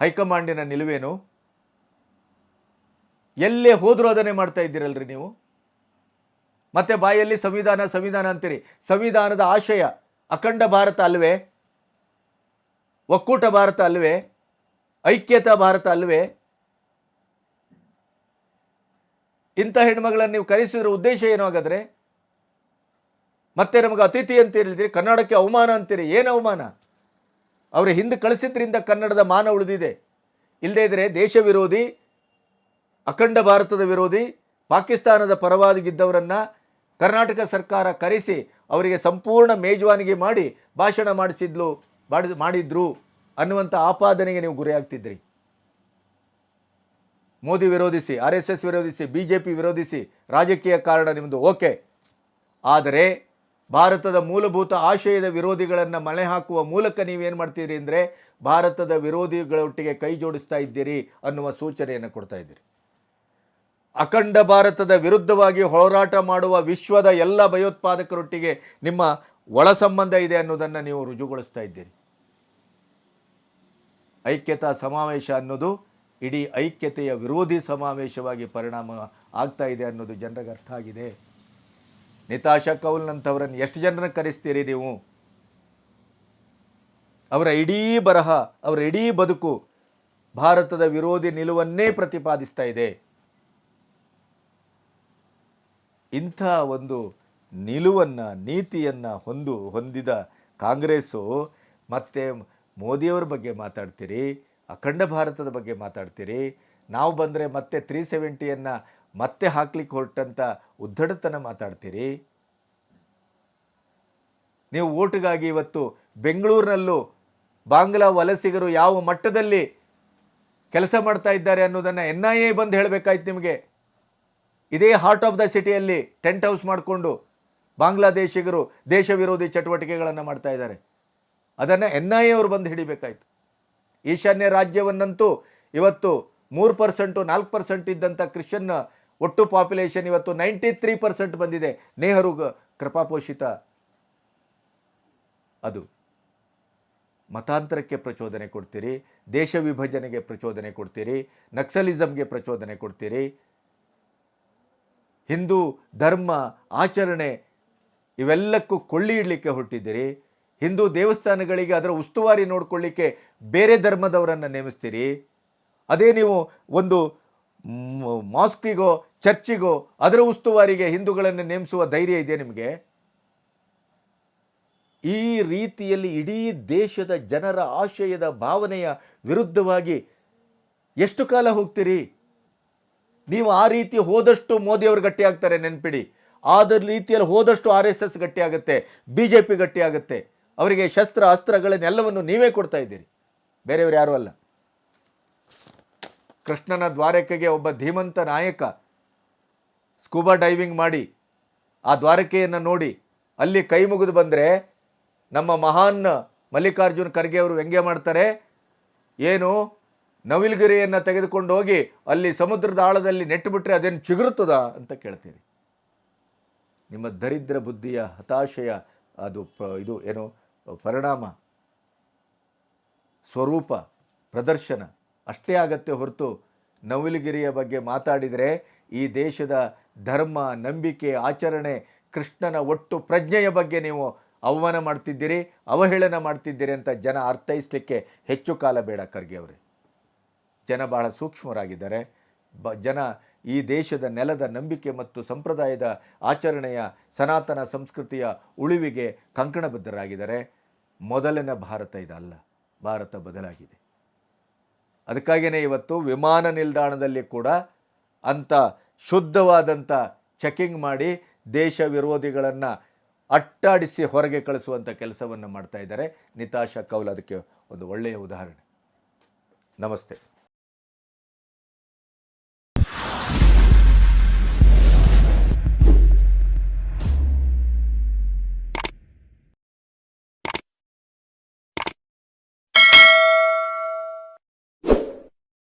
ಹೈಕಮಾಂಡಿನ ನಿಲುವೇನು? ಎಲ್ಲೇ ಹೋದರೂ ಅದನ್ನೇ ಮಾಡ್ತಾ ಇದ್ದೀರಲ್ರಿ ನೀವು? ಮತ್ತೆ ಬಾಯಲ್ಲಿ ಸಂವಿಧಾನ ಸಂವಿಧಾನ ಅಂತೀರಿ. ಸಂವಿಧಾನದ ಆಶಯ, ಅಖಂಡ ಭಾರತ ಅಲ್ವೇ? ಒಕ್ಕೂಟ ಭಾರತ ಅಲ್ವೇ? ಐಕ್ಯತಾ ಭಾರತ ಅಲ್ವೇ? ಇಂಥ ಹೆಣ್ಮಗಳನ್ನು ನೀವು ಕರೆಸಿದ್ರ ಉದ್ದೇಶ ಏನು ಹಾಗಾದರೆ? ಮತ್ತೆ ನಮಗೆ ಅತಿಥಿ ಅಂತ ಹೇಳಿದ್ರಿ ಕನ್ನಡಕ್ಕೆ ಅವಮಾನ ಅಂತೀರಿ. ಏನು ಅವಮಾನ? ಅವರು ಹಿಂದೆ ಕಳಿಸಿದ್ರಿಂದ ಕನ್ನಡದ ಮಾನ ಉಳಿದಿದೆ. ಇಲ್ಲದೇ ಇದ್ರೆ ದೇಶ ವಿರೋಧಿ, ಅಖಂಡ ಭಾರತದ ವಿರೋಧಿ, ಪಾಕಿಸ್ತಾನದ ಪರವಾಗಿದ್ದವರನ್ನು ಕರ್ನಾಟಕ ಸರ್ಕಾರ ಕರೆಸಿ ಅವರಿಗೆ ಸಂಪೂರ್ಣ ಮೇಜವಾನಿಗೆ ಮಾಡಿ ಭಾಷಣ ಮಾಡಿಸಿದ್ಲು ಮಾಡಿ ಮಾಡಿದ್ರು ಅನ್ನುವಂಥ ಆಪಾದನೆಗೆ ನೀವು ಗುರಿಯಾಗ್ತಿದ್ರಿ ಮೋದಿ ವಿರೋಧಿಸಿ, ಆರ್ ಎಸ್ ಎಸ್ ವಿರೋಧಿಸಿ, ಬಿ ಜೆ ಪಿ ವಿರೋಧಿಸಿ ರಾಜಕೀಯ ಕಾರಣ ನಿಮ್ಮದು ಓಕೆ. ಆದರೆ ಭಾರತದ ಮೂಲಭೂತ ಆಶಯದ ವಿರೋಧಿಗಳನ್ನು ಮಳೆ ಹಾಕುವ ಮೂಲಕ ನೀವೇನು ಮಾಡ್ತೀರಿ ಅಂದರೆ ಭಾರತದ ವಿರೋಧಿಗಳೊಟ್ಟಿಗೆ ಕೈ ಜೋಡಿಸ್ತಾ ಇದ್ದೀರಿ ಅನ್ನುವ ಸೂಚನೆಯನ್ನು ಕೊಡ್ತಾ ಇದ್ದೀರಿ. ಅಖಂಡ ಭಾರತದ ವಿರುದ್ಧವಾಗಿ ಹೋರಾಟ ಮಾಡುವ ವಿಶ್ವದ ಎಲ್ಲ ಭಯೋತ್ಪಾದಕರೊಟ್ಟಿಗೆ ನಿಮ್ಮ ಒಳ ಸಂಬಂಧ ಇದೆ ಅನ್ನೋದನ್ನು ನೀವು ರುಜುಗೊಳಿಸ್ತಾ ಇದ್ದೀರಿ. ಐಕ್ಯತಾ ಸಮಾವೇಶ ಅನ್ನೋದು ಇಡೀ ಐಕ್ಯತೆಯ ವಿರೋಧಿ ಸಮಾವೇಶವಾಗಿ ಪರಿಣಾಮ ಆಗ್ತಾ ಇದೆ ಅನ್ನೋದು ಜನರಿಗೆ ಅರ್ಥ ಆಗಿದೆ. ನಿತಾಶಾ ಕೌಲ್ನಂಥವ್ರನ್ನು ಎಷ್ಟು ಜನರನ್ನ ಕರೆಸ್ತೀರಿ ನೀವು? ಅವರ ಇಡೀ ಬರಹ, ಅವರ ಇಡೀ ಬದುಕು ಭಾರತದ ವಿರೋಧಿ ನಿಲುವನ್ನೇ ಪ್ರತಿಪಾದಿಸ್ತಾ ಇದೆ. ಇಂಥ ಒಂದು ನಿಲುವನ್ನು, ನೀತಿಯನ್ನು ಹೊಂದು, ಹೊಂದಿದ ಕಾಂಗ್ರೆಸ್ಸು, ಮತ್ತು ಮೋದಿಯವರ ಬಗ್ಗೆ ಮಾತಾಡ್ತೀರಿ, ಅಖಂಡ ಭಾರತದ ಬಗ್ಗೆ ಮಾತಾಡ್ತೀರಿ, ನಾವು ಬಂದರೆ ಮತ್ತೆ ತ್ರೀ ಸೆವೆಂಟಿಯನ್ನು ಮತ್ತೆ ಹಾಕ್ಲಿಕ್ಕೆ ಹೊರಟಂಥ ಉದ್ದಡತನ ಮಾತಾಡ್ತೀರಿ? ನೀವು ಓಟ್ಗಾಗಿ ಇವತ್ತು ಬೆಂಗಳೂರಿನಲ್ಲೂ ಬಾಂಗ್ಲಾ ವಲಸಿಗರು ಯಾವ ಮಟ್ಟದಲ್ಲಿ ಕೆಲಸ ಮಾಡ್ತಾ ಇದ್ದಾರೆ ಅನ್ನೋದನ್ನು ಎನ್ ಐ ಎ ಬಂದು ಹೇಳಬೇಕಾಯ್ತು ನಿಮಗೆ. ಇದೇ ಹಾರ್ಟ್ ಆಫ್ ದ ಸಿಟಿಯಲ್ಲಿ ಟೆಂಟ್ ಹೌಸ್ ಮಾಡಿಕೊಂಡು ಬಾಂಗ್ಲಾದೇಶಿಗರು ದೇಶ ವಿರೋಧಿ ಚಟುವಟಿಕೆಗಳನ್ನು ಮಾಡ್ತಾ ಇದ್ದಾರೆ. ಅದನ್ನು ಎನ್ ಐ ಎ ಅವರು ಬಂದು ಹಿಡಿಬೇಕಾಯ್ತು. ಈಶಾನ್ಯ ರಾಜ್ಯವನ್ನಂತೂ ಇವತ್ತು ಮೂರು ಪರ್ಸೆಂಟು ನಾಲ್ಕು ಪರ್ಸೆಂಟ್ ಇದ್ದಂಥ ಕ್ರಿಶ್ಚಿಯನ್ ಒಟ್ಟು ಪಾಪ್ಯುಲೇಷನ್ ಇವತ್ತು ನೈಂಟಿ ತ್ರೀ ಪರ್ಸೆಂಟ್ ಬಂದಿದೆ. ನೆಹರು ಕೃಪಾಪೋಷಿತ ಅದು. ಮತಾಂತರಕ್ಕೆ ಪ್ರಚೋದನೆ ಕೊಡ್ತೀರಿ, ದೇಶ ವಿಭಜನೆಗೆ ಪ್ರಚೋದನೆ ಕೊಡ್ತೀರಿ ನಕ್ಸಲಿಸಮ್ಗೆ ಪ್ರಚೋದನೆ ಕೊಡ್ತೀರಿ ಹಿಂದೂ ಧರ್ಮ, ಆಚರಣೆ ಇವೆಲ್ಲಕ್ಕೂ ಕೊಳ್ಳಿ ಇಡಲಿಕ್ಕೆ ಹೊರಟಿದ್ದೀರಿ. ಹಿಂದೂ ದೇವಸ್ಥಾನಗಳಿಗೆ ಅದರ ಉಸ್ತುವಾರಿ ನೋಡಿಕೊಳ್ಳಿಕ್ಕೆ ಬೇರೆ ಧರ್ಮದವರನ್ನು ನೇಮಿಸ್ತೀರಿ. ಅದೇ ನೀವು ಒಂದು ಮಾಸ್ಕಿಗೋ, ಚರ್ಚಿಗೋ, ಅದರ ಉಸ್ತುವಾರಿಗೆ ಹಿಂದೂಗಳನ್ನು ನೇಮಿಸುವ ಧೈರ್ಯ ಇದೆ ನಿಮಗೆ? ಈ ರೀತಿಯಲ್ಲಿ ಇಡೀ ದೇಶದ ಜನರ ಆಶಯದ ಭಾವನೆಯ ವಿರುದ್ಧವಾಗಿ ಎಷ್ಟು ಕಾಲ ಹೋಗ್ತೀರಿ? ನೀವು ಆ ರೀತಿ ಹೋದಷ್ಟು ಮೋದಿಯವರು ಗಟ್ಟಿಯಾಗ್ತಾರೆ, ನೆನ್ಪಿಡಿ. ಆದ ರೀತಿಯಲ್ಲಿ ಹೋದಷ್ಟು ಆರ್ ಎಸ್ ಎಸ್ ಗಟ್ಟಿಯಾಗುತ್ತೆ, ಬಿ ಜೆ ಪಿ ಗಟ್ಟಿಯಾಗುತ್ತೆ. ಅವರಿಗೆ ಶಸ್ತ್ರ, ಅಸ್ತ್ರಗಳನ್ನೆಲ್ಲವನ್ನು ನೀವೇ ಕೊಡ್ತಾ ಇದ್ದೀರಿ. ಬೇರೆಯವರು ಯಾರೂ ಅಲ್ಲ. ಕೃಷ್ಣನ ದ್ವಾರಕೆಗೆ ಒಬ್ಬ ಧೀಮಂತ ನಾಯಕ ಸ್ಕೂಬಾ ಡೈವಿಂಗ್ ಮಾಡಿ, ಆ ದ್ವಾರಕೆಯನ್ನು ನೋಡಿ, ಅಲ್ಲಿ ಕೈ ಮುಗಿದು ಬಂದರೆ ನಮ್ಮ ಮಹಾನ್ ಮಲ್ಲಿಕಾರ್ಜುನ್ ಖರ್ಗೆ ಅವರು ವ್ಯಂಗ್ಯ ಮಾಡ್ತಾರೆ? ಏನು? ನವಿಲ್ಗಿರಿಯನ್ನು ತೆಗೆದುಕೊಂಡು ಹೋಗಿ ಅಲ್ಲಿ ಸಮುದ್ರದ ಆಳದಲ್ಲಿ ನೆಟ್ಟುಬಿಟ್ರೆ ಅದೇನು ಚಿಗುರುತ್ತದ ಅಂತ ಕೇಳ್ತೀರಿ. ನಿಮ್ಮ ದರಿದ್ರ ಬುದ್ಧಿಯ ಹತಾಶೆಯ ಅದು ಇದು ಏನು ಪರಿಣಾಮ, ಸ್ವರೂಪ, ಪ್ರದರ್ಶನ ಅಷ್ಟೇ ಆಗತ್ತೆ ಹೊರತು ನವಿಲುಗಿರಿಯ ಬಗ್ಗೆ ಮಾತಾಡಿದರೆ ಈ ದೇಶದ ಧರ್ಮ, ನಂಬಿಕೆ, ಆಚರಣೆ, ಕೃಷ್ಣನ ಒಟ್ಟು ಪ್ರಜ್ಞೆಯ ಬಗ್ಗೆ ನೀವು ಅವಮಾನ ಮಾಡ್ತಿದ್ದೀರಿ, ಅವಹೇಳನ ಮಾಡ್ತಿದ್ದೀರಿ ಅಂತ ಜನ ಅರ್ಥೈಸಲಿಕ್ಕೆ ಹೆಚ್ಚು ಕಾಲ ಬೇಡ ಖರ್ಗೆ ಅವರೇ. ಜನ ಬಹಳ ಸೂಕ್ಷ್ಮರಾಗಿದ್ದಾರೆ. ಬ, ಜನ ಈ ದೇಶದ ನೆಲದ ನಂಬಿಕೆ ಮತ್ತು ಸಂಪ್ರದಾಯದ ಆಚರಣೆಯ ಸನಾತನ ಸಂಸ್ಕೃತಿಯ ಉಳಿವಿಗೆ ಕಂಕಣಬದ್ಧರಾಗಿದ್ದಾರೆ. ಮೊದಲಿನ ಭಾರತ ಇದಲ್ಲ, ಭಾರತ ಬದಲಾಗಿದೆ. ಅದಕ್ಕಾಗಿಯೇ ಇವತ್ತು ವಿಮಾನ ನಿಲ್ದಾಣದಲ್ಲಿ ಕೂಡ ಅಂಥ ಶುದ್ಧವಾದಂಥ ಚೆಕಿಂಗ್ ಮಾಡಿ ದೇಶ ವಿರೋಧಿಗಳನ್ನು ಅಟ್ಟಾಡಿಸಿ ಹೊರಗೆ ಕಳಿಸುವಂಥ ಕೆಲಸವನ್ನು ಮಾಡ್ತಾ ಇದ್ದಾರೆ. ನಿತಾಶಾ ಕೌಲ್ ಅದಕ್ಕೆ ಒಂದು ಒಳ್ಳೆಯ ಉದಾಹರಣೆ. ನಮಸ್ತೆ.